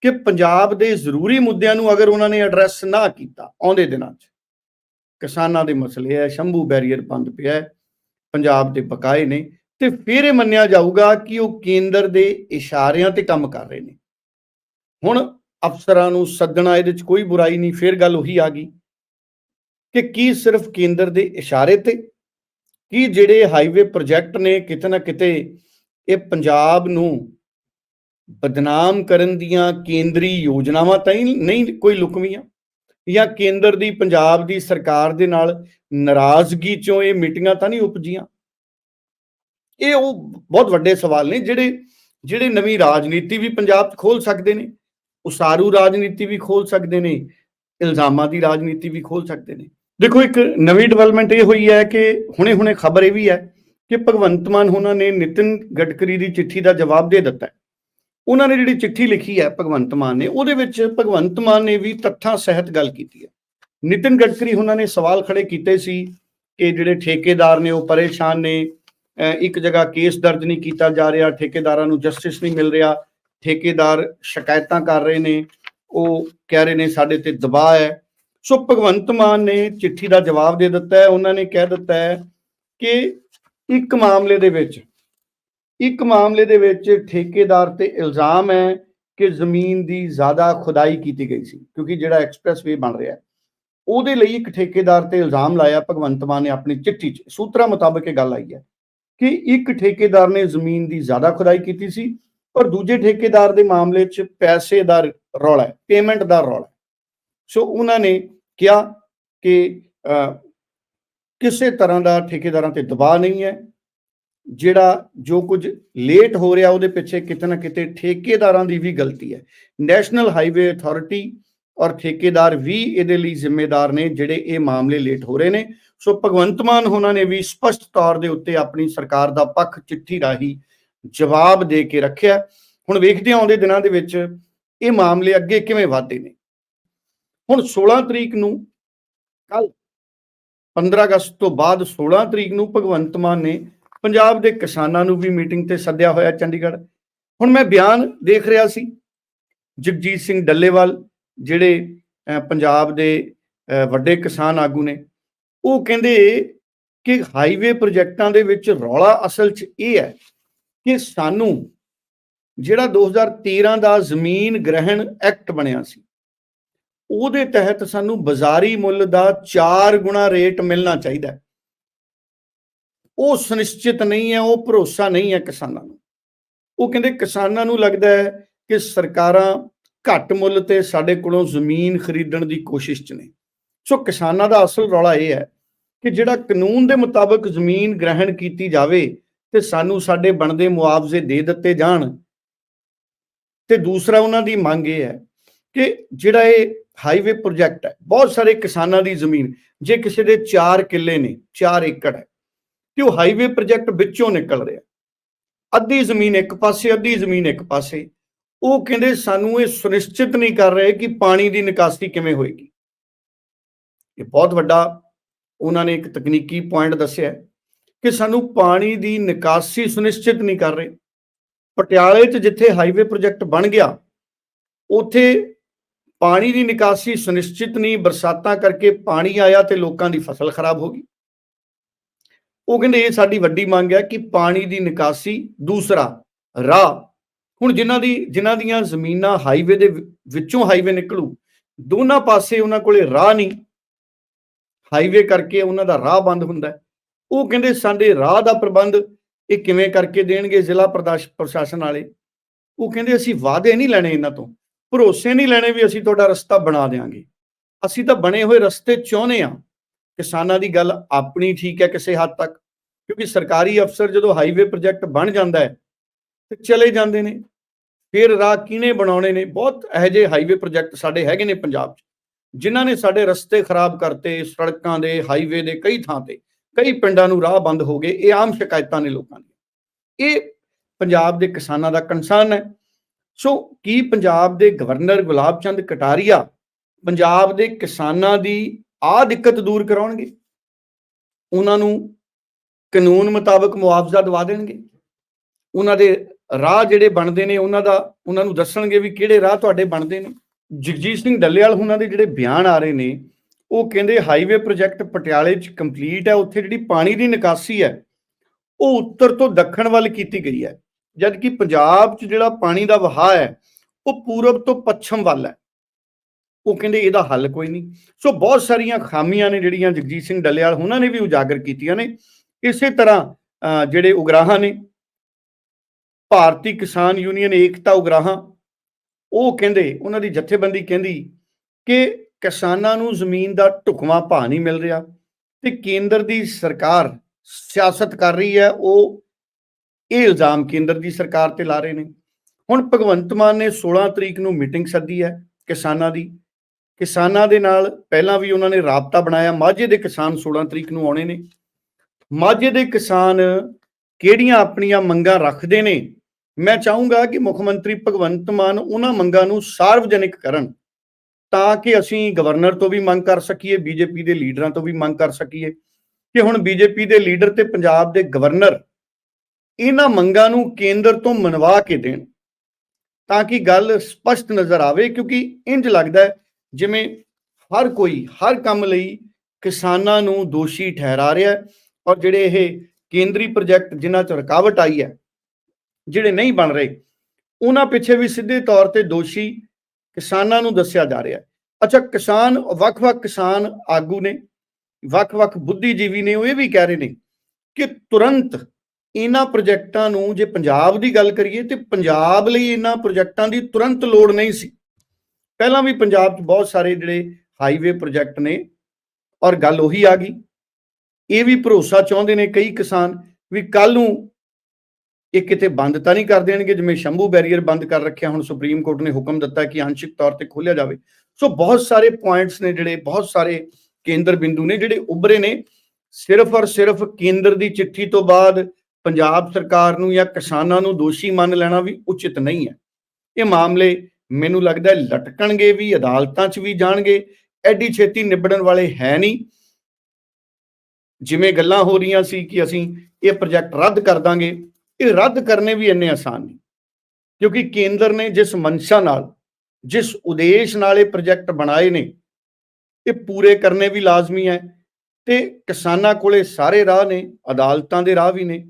ਕਿ ਪੰਜਾਬ ਦੇ ਜ਼ਰੂਰੀ ਮੁੱਦਿਆਂ ਨੂੰ ਅਗਰ ਉਹਨਾਂ ਨੇ ਐਡਰੈਸ ਨਾ ਕੀਤਾ ਆਉਂਦੇ ਦਿਨਾਂ 'ਚ, ਕਿਸਾਨਾਂ ਦੇ ਮਸਲੇ ਹੈ, ਸ਼ੰਭੂ ਬੈਰੀਅਰ ਬੰਦ ਪਿਆ ਹੈ, ਪੰਜਾਬ ਦੇ ਬਕਾਏ ਨੇ, ਤੇ ਫਿਰ ਇਹ ਮੰਨਿਆ ਜਾਊਗਾ ਕਿ ਉਹ ਕੇਂਦਰ ਦੇ ਇਸ਼ਾਰਿਆਂ ਤੇ ਕੰਮ ਕਰ ਰਹੇ ਨੇ। ਹੁਣ ਅਫਸਰਾਂ ਨੂੰ ਸੱਦਣਾ ਇਹਦੇ 'ਚ ਕੋਈ ਬੁਰਾਈ ਨਹੀਂ, ਫਿਰ ਗੱਲ ਉਹੀ ਆ ਗਈ ਕਿ ਕੀ ਸਿਰਫ ਕੇਂਦਰ ਦੇ ਇਸ਼ਾਰੇ ਤੇ ਕੀ ਜਿਹੜੇ ਹਾਈਵੇ ਪ੍ਰੋਜੈਕਟ ਨੇ ਕਿਤੇ ਨਾ ਕਿਤੇ ਇਹ ਪੰਜਾਬ ਨੂੰ ਬਦਨਾਮ ਕਰਨ ਦੀਆਂ ਕੇਂਦਰੀ ਯੋਜਨਾਵਾਂ ਤਾਂ ਹੀ ਨਹੀਂ ਕੋਈ ਲੁਕਵੀਆਂ ਜਾਂ ਕੇਂਦਰ ਦੀ, ਪੰਜਾਬ ਦੀ ਸਰਕਾਰ ਦੇ ਨਾਲ ਨਾਰਾਜ਼ਗੀ ਚੋਂ ਇਹ ਮੀਟਿੰਗਾਂ ਤਾਂ ਨਹੀਂ ਉਪਜੀਆਂ? ਇਹ ਉਹ ਬਹੁਤ ਵੱਡੇ ਸਵਾਲ ਨੇ ਜਿਹੜੇ ਜਿਹੜੇ ਨਵੀਂ ਰਾਜਨੀਤੀ ਵੀ ਪੰਜਾਬ 'ਚ ਖੋਲ ਸਕਦੇ ਨੇ, ਉਸਾਰੂ ਰਾਜਨੀਤੀ ਵੀ ਖੋਲ ਸਕਦੇ ਨੇ, ਇਲਜ਼ਾਮਾਂ ਦੀ ਰਾਜਨੀਤੀ ਵੀ ਖੋਲ ਸਕਦੇ ਨੇ। ਦੇਖੋ, ਇੱਕ ਨਵੀਂ ਡਿਵੈਲਪਮੈਂਟ ਇਹ ਹੋਈ ਹੈ ਕਿ ਹੁਣੇ-ਹੁਣੇ ਖਬਰ ਇਹ ਵੀ ਹੈ ਕਿ ਭਗਵੰਤ ਮਾਨ ਉਹਨਾਂ ਨੇ ਨਿਤਿਨ ਗਡਕਰੀ ਦੀ ਚਿੱਠੀ ਦਾ ਜਵਾਬ ਦੇ ਦਿੱਤਾ ਉਹਨਾਂ ਨੇ ਜਿਹੜੀ ਚਿੱਠੀ ਲਿਖੀ ਹੈ ਭਗਵੰਤ ਮਾਨ ਨੇ, ਉਹਦੇ ਵਿੱਚ ਭਗਵੰਤ ਮਾਨ ਨੇ ਵੀ ਤੱਥਾਂ ਸਹਿਤ ਗੱਲ ਕੀਤੀ ਹੈ। ਨਿਤਿਨ ਗਡਕਰੀ ਉਹਨਾਂ ਨੇ ਸਵਾਲ ਖੜੇ ਕੀਤੇ ਸੀ ਕਿ ਜਿਹੜੇ ਠੇਕੇਦਾਰ ਨੇ, ਉਹ ਪਰੇਸ਼ਾਨ ਨੇ ਇੱਕ ਜਗ੍ਹਾ ਕੇਸ ਦਰਜ ਨਹੀਂ ਕੀਤਾ ਜਾ ਰਿਹਾ, ਠੇਕੇਦਾਰਾਂ ਨੂੰ ਜਸਟਿਸ ਨਹੀਂ ਮਿਲ ਰਿਹਾ, ਠੇਕੇਦਾਰ ਸ਼ਿਕਾਇਤਾਂ ਕਰ ਰਹੇ ਨੇ, ਉਹ ਕਹਿ ਰਹੇ ਨੇ ਸਾਡੇ ਤੇ ਦਬਾਅ ਹੈ। ਸੋ ਭਗਵੰਤ ਮਾਨ ਨੇ ਚਿੱਠੀ ਦਾ ਜਵਾਬ ਦੇ ਦਿੱਤਾ ਹੈ, ਉਹਨਾਂ ਨੇ ਕਹਿ ਦਿੱਤਾ ਹੈ ਕਿ ਇੱਕ ਮਾਮਲੇ ਦੇ ਵਿੱਚ, ਇੱਕ ਮਾਮਲੇ ਦੇ ਵਿੱਚ ਠੇਕੇਦਾਰ ਤੇ ਇਲਜ਼ਾਮ ਹੈ ਕਿ ਜ਼ਮੀਨ ਦੀ ਜ਼ਿਆਦਾ ਖੁਦਾਈ ਕੀਤੀ ਗਈ ਸੀ, ਕਿਉਂਕਿ ਜਿਹੜਾ ਐਕਸਪ੍ਰੈਸਵੇ ਬਣ ਰਿਹਾ ਹੈ। ਉਹਦੇ ਲਈ ਇੱਕ ਠੇਕੇਦਾਰ ਤੇ ਇਲਜ਼ਾਮ ਲਾਇਆ, ਭਗਵੰਤ ਮਾਨ ਨੇ ਆਪਣੀ ਚਿੱਠੀ 'ਚ, ਸੂਤਰਾਂ ਮੁਤਾਬਕ ਇਹ ਗੱਲ ਆਈ ਹੈ ਕਿ ਇੱਕ ਠੇਕੇਦਾਰ ਨੇ ਜ਼ਮੀਨ ਦੀ ਜ਼ਿਆਦਾ ਖੁਦਾਈ ਕੀਤੀ ਸੀ ਔਰ ਦੂਜੇ ਠੇਕੇਦਾਰ ਦੇ ਮਾਮਲੇ 'ਚ ਪੈਸੇ ਦਾ ਰੌਲਾ ਹੈ ਪੇਮੈਂਟ ਦਾ ਰੌਲਾ ਸੋ ਉਹਨਾਂ ਨੇ ਕਿਹਾ ਕਿ ਕਿਸੇ ਤਰ੍ਹਾਂ ਦਾ ਠੇਕੇਦਾਰਾਂ ਤੇ ਦਬਾਅ ਨਹੀਂ ਹੈ। ਜਿਹੜਾ ਜੋ ਕੁਝ ਲੇਟ ਹੋ ਰਿਹਾ ਉਹਦੇ ਪਿੱਛੇ ਕਿਤੇ ਨਾ ਕਿਤੇ ਠੇਕੇਦਾਰਾਂ ਦੀ ਵੀ ਗਲਤੀ ਹੈ। ਨੈਸ਼ਨਲ ਹਾਈਵੇ ਅਥਾਰਟੀ ਔਰ ਠੇਕੇਦਾਰ ਵੀ ਇਹਦੇ ਲਈ ਜ਼ਿੰਮੇਦਾਰ ਨੇ, ਜਿਹੜੇ ਇਹ ਮਾਮਲੇ ਲੇਟ ਹੋ ਰਹੇ ਨੇ। ਸੋ ਭਗਵੰਤ ਮਾਨ ਉਹਨਾਂ ਨੇ ਵੀ ਸਪਸ਼ਟ ਤੌਰ ਦੇ ਉੱਤੇ ਆਪਣੀ ਸਰਕਾਰ ਦਾ ਪੱਖ ਚਿੱਠੀ ਰਾਹੀਂ ਜਵਾਬ ਦੇ ਕੇ ਰੱਖਿਆ। ਹੁਣ ਵੇਖਦੇ ਹਾਂ ਆਉਂਦੇ ਦਿਨਾਂ ਦੇ ਵਿੱਚ ਇਹ ਮਾਮਲੇ ਅੱਗੇ ਕਿਵੇਂ ਵਧਦੇ ਨੇ। ਹੁਣ 16 ਤਰੀਕ ਨੂੰ ਕੱਲ 15 ਅਗਸਤ ਤੋਂ ਬਾਅਦ 16 ਤਰੀਕ ਨੂੰ ਭਗਵੰਤ ਮਾਨ ਨੇ ਪੰਜਾਬ ਦੇ ਕਿਸਾਨਾਂ ਨੂੰ ਵੀ ਮੀਟਿੰਗ ਤੇ ਸੱਦਿਆ ਹੋਇਆ ਚੰਡੀਗੜ੍ਹ। ਹੁਣ ਮੈਂ ਬਿਆਨ ਦੇਖ ਰਿਹਾ ਸੀ ਜਗਜੀਤ ਸਿੰਘ ਡੱਲੇਵਾਲ, ਜਿਹੜੇ ਪੰਜਾਬ ਦੇ ਵੱਡੇ ਕਿਸਾਨ ਆਗੂ ਨੇ, ਉਹ ਕਹਿੰਦੇ ਕਿ ਹਾਈਵੇ ਪ੍ਰੋਜੈਕਟਾਂ ਦੇ ਵਿੱਚ ਰੌਲਾ ਅਸਲ 'ਚ ਇਹ ਹੈ ਕਿ ਸਾਨੂੰ ਜਿਹੜਾ 2013 ਦਾ ਜ਼ਮੀਨ ਗ੍ਰਹਿਣ ਐਕਟ ਬਣਿਆ ਸੀ ਉਹਦੇ ਤਹਿਤ ਸਾਨੂੰ ਬਾਜ਼ਾਰੀ ਮੁੱਲ ਦਾ 4 ਗੁਣਾ ਰੇਟ ਮਿਲਣਾ ਚਾਹੀਦਾ ਉਹ ਸੁਨਿਸ਼ਚਿਤ ਨਹੀਂ ਹੈ, ਉਹ ਭਰੋਸਾ ਨਹੀਂ ਹੈ ਕਿਸਾਨਾਂ ਨੂੰ। ਉਹ ਕਹਿੰਦੇ ਕਿਸਾਨਾਂ ਨੂੰ ਲੱਗਦਾ ਹੈ ਕਿ ਸਰਕਾਰਾਂ ਘੱਟ ਮੁੱਲ ਤੇ ਸਾਡੇ ਕੋਲੋਂ ਜ਼ਮੀਨ ਖਰੀਦਣ ਦੀ ਕੋਸ਼ਿਸ਼ 'ਚ ਨੇ। ਸੋ ਕਿਸਾਨਾਂ ਦਾ ਅਸਲ ਰੌਲਾ ਇਹ ਹੈ ਕਿ ਜਿਹੜਾ ਕਾਨੂੰਨ ਦੇ ਮੁਤਾਬਕ ਜ਼ਮੀਨ ਗ੍ਰਹਿਣ ਕੀਤੀ ਜਾਵੇ ਤੇ ਸਾਨੂੰ ਸਾਡੇ ਬਣਦੇ ਮੁਆਵਜ਼ੇ ਦੇ ਦਿੱਤੇ ਜਾਣ। ਤੇ ਦੂਸਰਾ ਉਹਨਾਂ ਦੀ ਮੰਗ ਇਹ ਹੈ ਕਿ ਜਿਹੜਾ ਇਹ ਹਾਈਵੇ ਪ੍ਰੋਜੈਕਟ ਹੈ। ਬਹੁਤ ਸਾਰੇ ਕਿਸਾਨਾਂ ਦੀ ਜ਼ਮੀਨ, ਜੇ ਕਿਸੇ ਦੇ 4 ਕਿੱਲੇ ਨੇ 4 ਏਕੜ ਹੈ, ਤੇ ਉਹ ਹਾਈਵੇ ਪ੍ਰੋਜੈਕਟ ਵਿੱਚੋਂ ਨਿਕਲ ਰਿਹਾ। ਅੱਧੀ ਜ਼ਮੀਨ ਇੱਕ ਪਾਸੇ, ਅੱਧੀ ਜ਼ਮੀਨ ਇੱਕ ਪਾਸੇ। ਉਹ ਕਹਿੰਦੇ ਸਾਨੂੰ ਇਹ ਸੁਨਿਸ਼ਚਿਤ ਨਹੀਂ ਕਰ ਰਹੇ ਕਿ ਪਾਣੀ ਦੀ ਨਿਕਾਸੀ ਕਿਵੇਂ ਹੋਏਗੀ। ਇਹ ਬਹੁਤ ਵੱਡਾ ਉਹਨਾਂ ਨੇ ਇੱਕ ਤਕਨੀਕੀ ਪੁਆਇੰਟ ਦੱਸਿਆ ਕਿ ਸਾਨੂੰ ਪਾਣੀ ਦੀ ਨਿਕਾਸੀ ਸੁਨਿਸ਼ਚਿਤ ਨਹੀਂ ਕਰ ਰਹੇ। ਪਟਿਆਲੇ 'ਚ ਜਿੱਥੇ ਹਾਈਵੇ ਪ੍ਰੋਜੈਕਟ ਬਣ ਗਿਆ, ਉੱਥੇ ਪਾਣੀ ਦੀ ਨਿਕਾਸੀ ਸੁਨਿਸ਼ਚਿਤ ਨਹੀਂ, ਬਰਸਾਤਾਂ ਕਰਕੇ ਪਾਣੀ ਆਇਆ ਤੇ ਲੋਕਾਂ ਦੀ ਫਸਲ ਖਰਾਬ ਹੋ ਗਈ। ਉਹ ਕਹਿੰਦੇ, ਇਹ ਸਾਡੀ ਵੱਡੀ ਮੰਗ ਹੈ ਕਿ ਪਾਣੀ ਦੀ ਨਿਕਾਸੀ ਦੂਸਰਾ ਰਾਹ, ਹੁਣ ਜਿਨ੍ਹਾਂ ਦੀ, ਜਿਨ੍ਹਾਂ ਦੀਆਂ ਜ਼ਮੀਨਾਂ ਹਾਈਵੇ ਦੇ ਵਿੱਚੋਂ ਹਾਈਵੇ ਨਿਕਲੂ, ਦੋਨਾਂ ਪਾਸੇ ਉਹਨਾਂ ਕੋਲੇ ਰਾਹ ਨਹੀਂ। ਹਾਈਵੇ ਕਰਕੇ ਉਹਨਾਂ ਦਾ ਰਾਹ ਬੰਦ ਹੁੰਦਾ ਉਹ ਕਹਿੰਦੇ, ਸਾਡੇ ਰਾਹ ਦਾ ਪ੍ਰਬੰਧ ਇਹ ਕਿਵੇਂ ਕਰਕੇ ਦੇਣਗੇ ਜ਼ਿਲ੍ਹਾ ਪ੍ਰਦਾਸ਼, ਪ੍ਰਸ਼ਾਸਨ ਵਾਲੇ? ਉਹ ਕਹਿੰਦੇ, ਅਸੀਂ ਵਾਅਦੇ ਨਹੀਂ ਲੈਣੇ ਇਹਨਾਂ ਤੋਂ। ਭਰੋਸੇ ਨਹੀਂ ਲੈਣੇ ਵੀ ਅਸੀਂ ਤੁਹਾਡਾ ਰਸਤਾ ਬਣਾ ਦੇਾਂਗੇ ਅਸੀਂ ਤਾਂ ਬਣੇ ਹੋਏ ਰਸਤੇ ਚਾਹੁੰਦੇ ਆ ਕਿਸਾਨਾਂ ਦੀ ਗੱਲ ਆਪਣੀ ਠੀਕ ਹੈ ਕਿਸੇ ਹੱਦ ਤੱਕ, ਕਿਉਂਕਿ ਸਰਕਾਰੀ ਅਫਸਰ ਜਦੋਂ ਹਾਈਵੇ ਪ੍ਰੋਜੈਕਟ ਬਣ ਜਾਂਦਾ ਹੈ, ਤੇ ਚਲੇ ਜਾਂਦੇ ਨੇ। ਫਿਰ ਰਾਹ ਕਿਹਨੇ ਬਣਾਉਣੇ ਨੇ? ਬਹੁਤ ਇਹੋ ਜਿਹੇ ਹਾਈਵੇ ਪ੍ਰੋਜੈਕਟ ਸਾਡੇ ਹੈਗੇ ਨੇ ਪੰਜਾਬ 'ਚ, ਜਿਨ੍ਹਾਂ ਨੇ ਸਾਡੇ ਰਸਤੇ ਖਰਾਬ ਕਰਤੇ, ਸੜਕਾਂ ਦੇ ਹਾਈਵੇ ਦੇ ਕਈ ਥਾਂ ਤੇ, ਕਈ ਪਿੰਡਾਂ ਨੂੰ ਰਾਹ ਬੰਦ ਹੋ ਗਏ। ਇਹ ਆਮ ਸ਼ਿਕਾਇਤਾਂ ਨੇ ਲੋਕਾਂ ਦੀਆਂ। ਇਹ ਪੰਜਾਬ ਦੇ ਕਿਸਾਨਾਂ ਦਾ ਕੰਸਰਨ ਹੈ। ਸੋ ਕੀ ਪੰਜਾਬ ਦੇ ਗਵਰਨਰ ਗੁਲਾਬ ਚੰਦ ਕਟਾਰੀਆ ਪੰਜਾਬ ਦੇ ਕਿਸਾਨਾਂ ਦੀ ਆ ਦਿੱਕਤ ਦੂਰ ਕਰਾਉਣਗੇ? ਉਹਨਾਂ ਨੂੰ ਕਾਨੂੰਨ ਮੁਤਾਬਕ ਮੁਆਵਜ਼ਾ ਦਵਾ ਦੇਣਗੇ? ਉਹਨਾਂ ਦੇ ਰਾਹ ਜਿਹੜੇ ਬਣਦੇ ਨੇ, ਉਹਨਾਂ ਦਾ, ਉਹਨਾਂ ਨੂੰ ਦੱਸਣਗੇ ਵੀ ਕਿਹੜੇ ਰਾਹ ਤੁਹਾਡੇ ਬਣਦੇ ਨੇ? ਜਗਜੀਤ ਸਿੰਘ ਡੱਲੇਵਾਲ ਉਹਨਾਂ ਦੇ ਜਿਹੜੇ ਬਿਆਨ ਆ ਰਹੇ ਨੇ, ਉਹ ਕਹਿੰਦੇ ਹਾਈਵੇ ਪ੍ਰੋਜੈਕਟ ਪਟਿਆਲੇ 'ਚ ਕੰਪਲੀਟ ਹੈ, ਉੱਥੇ ਜਿਹੜੀ ਪਾਣੀ ਦੀ ਨਿਕਾਸੀ ਹੈ, ਉਹ ਉੱਤਰ ਤੋਂ ਦੱਖਣ ਵੱਲ ਕੀਤੀ ਗਈ ਹੈ। ਜਦਕਿ ਪੰਜਾਬ 'ਚ ਜਿਹੜਾ ਪਾਣੀ ਦਾ ਵਹਾਅ ਹੈ ਉਹ ਪੂਰਬ ਤੋਂ ਪੱਛਮ ਵੱਲ ਹੈ। ਉਹ ਕਹਿੰਦੇ ਇਹਦਾ ਹੱਲ ਕੋਈ ਨਹੀਂ। ਸੋ ਬਹੁਤ ਸਾਰੀਆਂ ਖਾਮੀਆਂ ਨੇ ਜਿਹੜੀਆਂ ਜਗਜੀਤ ਸਿੰਘ ਡੱਲੇਵਾਲ ਉਹਨਾਂ ਨੇ ਵੀ ਉਜਾਗਰ ਕੀਤੀਆਂ ਨੇ। ਇਸੇ ਤਰ੍ਹਾਂ ਅਹ, ਜਿਹੜੇ ਉਗਰਾਹਾਂ ਨੇ ਭਾਰਤੀ ਕਿਸਾਨ ਯੂਨੀਅਨ ਏਕਤਾ ਉਗਰਾਹਾਂ ਉਹ ਕਹਿੰਦੇ ਉਹਨਾਂ ਦੀ ਜਥੇਬੰਦੀ ਕਹਿੰਦੀ ਕਿ ਕਿਸਾਨਾਂ ਨੂੰ ਜ਼ਮੀਨ ਦਾ ਢੁਕਵਾਂ ਭਾਅ ਨਹੀਂ ਮਿਲ ਰਿਹਾ ਤੇ ਕੇਂਦਰ ਦੀ ਸਰਕਾਰ ਸਿਆਸਤ ਕਰ ਰਹੀ ਹੈ ਉਹ ਇਹ ਇਲਜ਼ਾਮ ਕੇਂਦਰ ਦੀ ਸਰਕਾਰ ਤੇ ਲਾ ਰਹੇ ਨੇ। ਹੁਣ ਭਗਵੰਤ ਮਾਨ ਨੇ 16 ਤਰੀਕ ਨੂੰ ਮੀਟਿੰਗ ਸੱਦੀ ਹੈ ਕਿਸਾਨਾਂ ਦੀ। ਕਿਸਾਨਾਂ ਦੇ ਨਾਲ ਪਹਿਲਾਂ ਵੀ ਉਹਨਾਂ ਨੇ ਰਾਬਤਾ ਬਣਾਇਆ। ਮਾਝੇ ਦੇ ਕਿਸਾਨ 16 ਤਰੀਕ ਨੂੰ ਆਉਣੇ ਨੇ। ਮਾਝੇ ਦੇ ਕਿਸਾਨ ਕਿਹੜੀਆਂ ਆਪਣੀਆਂ ਮੰਗਾਂ ਰੱਖਦੇ ਨੇ? ਮੈਂ ਚਾਹੂੰਗਾ ਕਿ ਮੁੱਖ ਮੰਤਰੀ ਭਗਵੰਤ ਮਾਨ ਉਹਨਾਂ ਮੰਗਾਂ ਨੂੰ ਸਾਰਵਜਨਿਕ ਕਰਨ ਤਾਂ ਕਿ ਅਸੀਂ ਗਵਰਨਰ ਤੋਂ ਵੀ ਮੰਗ ਕਰ ਸਕੀਏ, ਬੀਜੇਪੀ ਦੇ ਲੀਡਰਾਂ ਤੋਂ ਵੀ ਮੰਗ ਕਰ ਸਕੀਏ। ਕਿ ਹੁਣ ਬੀਜੇਪੀ ਦੇ ਲੀਡਰ ਤੇ ਪੰਜਾਬ ਦੇ ਗਵਰਨਰ ਇਹਨਾਂ ਮੰਗਾਂ ਨੂੰ ਕੇਂਦਰ ਤੋਂ ਮਨਵਾ ਕੇ ਦੇਣ, ਤਾਂ ਕਿ ਗੱਲ ਸਪਸ਼ਟ ਨਜ਼ਰ ਆਵੇ, ਕਿਉਂਕਿ ਇੰਜ ਲੱਗਦਾ ਹੈ ਜਿਵੇਂ ਹਰ ਕੋਈ, ਹਰ ਕੰਮ ਲਈ ਕਿਸਾਨਾਂ ਨੂੰ ਦੋਸ਼ੀ ਠਹਿਰਾ ਰਿਹਾ ਹੈ ਔਰ ਜਿਹੜੇ ਇਹ ਕੇਂਦਰੀ ਪ੍ਰੋਜੈਕਟ ਜਿਨ੍ਹਾਂ 'ਚ ਰੁਕਾਵਟ ਆਈ ਹੈ, ਜਿਹੜੇ ਨਹੀਂ ਬਣ ਰਹੇ, ਉਹਨਾਂ ਪਿੱਛੇ ਵੀ ਸਿੱਧੇ ਤੌਰ ਤੇ ਦੋਸ਼ੀ ਕਿਸਾਨਾਂ ਨੂੰ ਦੱਸਿਆ ਜਾ ਰਿਹਾ ਹੈ। ਅੱਛਾ, ਕਿਸਾਨ, ਵੱਖ-ਵੱਖ ਕਿਸਾਨ ਆਗੂ ਨੇ, ਵੱਖ-ਵੱਖ ਬੁੱਧੀਜੀਵੀ ਨੇ, ਉਹ ਇਹ ਵੀ ਕਹਿ ਰਹੇ ਨੇ ਕਿ ਤੁਰੰਤ ਇਹਨਾਂ ਪ੍ਰੋਜੈਕਟਾਂ ਨੂੰ ਜੇ ਪੰਜਾਬ ਦੀ ਗੱਲ ਕਰੀਏ ਤੇ ਪੰਜਾਬ ਲਈ ਇਹਨਾਂ ਪ੍ਰੋਜੈਕਟਾਂ ਦੀ ਤੁਰੰਤ ਲੋੜ ਨਹੀਂ ਸੀ। ਪਹਿਲਾਂ ਵੀ ਪੰਜਾਬ 'ਚ ਬਹੁਤ ਸਾਰੇ ਜਿਹੜੇ ਹਾਈਵੇ ਪ੍ਰੋਜੈਕਟ ਨੇ ਔਰ ਗੱਲ ਉਹੀ ਆ ਗਈ। ਇਹ ਵੀ ਭਰੋਸਾ ਚਾਹੁੰਦੇ ਨੇ ਕਈ ਕਿਸਾਨ ਵੀ ਕੱਲ ਨੂੰ ਇਹ ਕਿਤੇ ਬੰਦ ਤਾਂ ਨਹੀਂ ਕਰ ਦੇਣਗੇ, ਜਿਵੇਂ ਸ਼ੰਭੂ ਬੈਰੀਅਰ ਬੰਦ ਕਰ ਰੱਖਿਆ, ਹੁਣ ਸੁਪਰੀਮ ਕੋਰਟ ਨੇ ਹੁਕਮ ਦਿੱਤਾ ਕਿ ਅੰਸ਼ਿਕ ਤੌਰ ਤੇ ਖੋਲਿਆ ਜਾਵੇ। ਸੋ ਬਹੁਤ ਸਾਰੇ ਪੁਆਇੰਟਸ ਨੇ ਜਿਹੜੇ, ਬਹੁਤ ਸਾਰੇ ਕੇਂਦਰ ਬਿੰਦੂ ਨੇ ਜਿਹੜੇ ਉੱਭਰੇ ਨੇ। ਸਿਰਫ ਔਰ ਸਿਰਫ ਕੇਂਦਰ ਦੀ ਚਿੱਠੀ ਤੋਂ ਬਾਅਦ ਪੰਜਾਬ ਸਰਕਾਰ ਨੂੰ ਜਾਂ ਕਿਸਾਨਾਂ ਨੂੰ ਦੋਸ਼ੀ ਮੰਨ ਲੈਣਾ ਵੀ ਉਚਿਤ ਨਹੀਂ ਹੈ। ਇਹ ਮਾਮਲੇ ਮੈਨੂੰ ਲੱਗਦਾ ਲਟਕਣਗੇ ਵੀ, ਅਦਾਲਤਾਂ 'ਚ ਵੀ ਜਾਣਗੇ। ਐਡੀ ਛੇਤੀ ਨਿਬੜਨ ਵਾਲੇ ਹੈ ਨਹੀਂ। ਜਿਵੇਂ ਗੱਲਾਂ ਹੋ ਰਹੀਆਂ ਸੀ ਕਿ ਅਸੀਂ ਇਹ ਪ੍ਰੋਜੈਕਟ ਰੱਦ ਕਰ ਦਾਂਗੇ, ਇਹ ਰੱਦ ਕਰਨੇ ਵੀ ਇੰਨੇ ਆਸਾਨ ਨਹੀਂ। ਕਿਉਂਕਿ ਕੇਂਦਰ ਨੇ ਜਿਸ ਮਨਸ਼ਾ ਨਾਲ, ਜਿਸ ਉਦੇਸ਼ ਨਾਲ ਇਹ ਪ੍ਰੋਜੈਕਟ ਬਣਾਏ ਨੇ, ਇਹ ਪੂਰੇ ਕਰਨੇ ਵੀ ਲਾਜ਼ਮੀ ਹੈ ਤੇ ਕਿਸਾਨਾਂ ਕੋਲੇ ਸਾਰੇ ਰਾਹ ਨੇ, ਅਦਾਲਤਾਂ ਦੇ ਰਾਹ ਵੀ ਨੇ।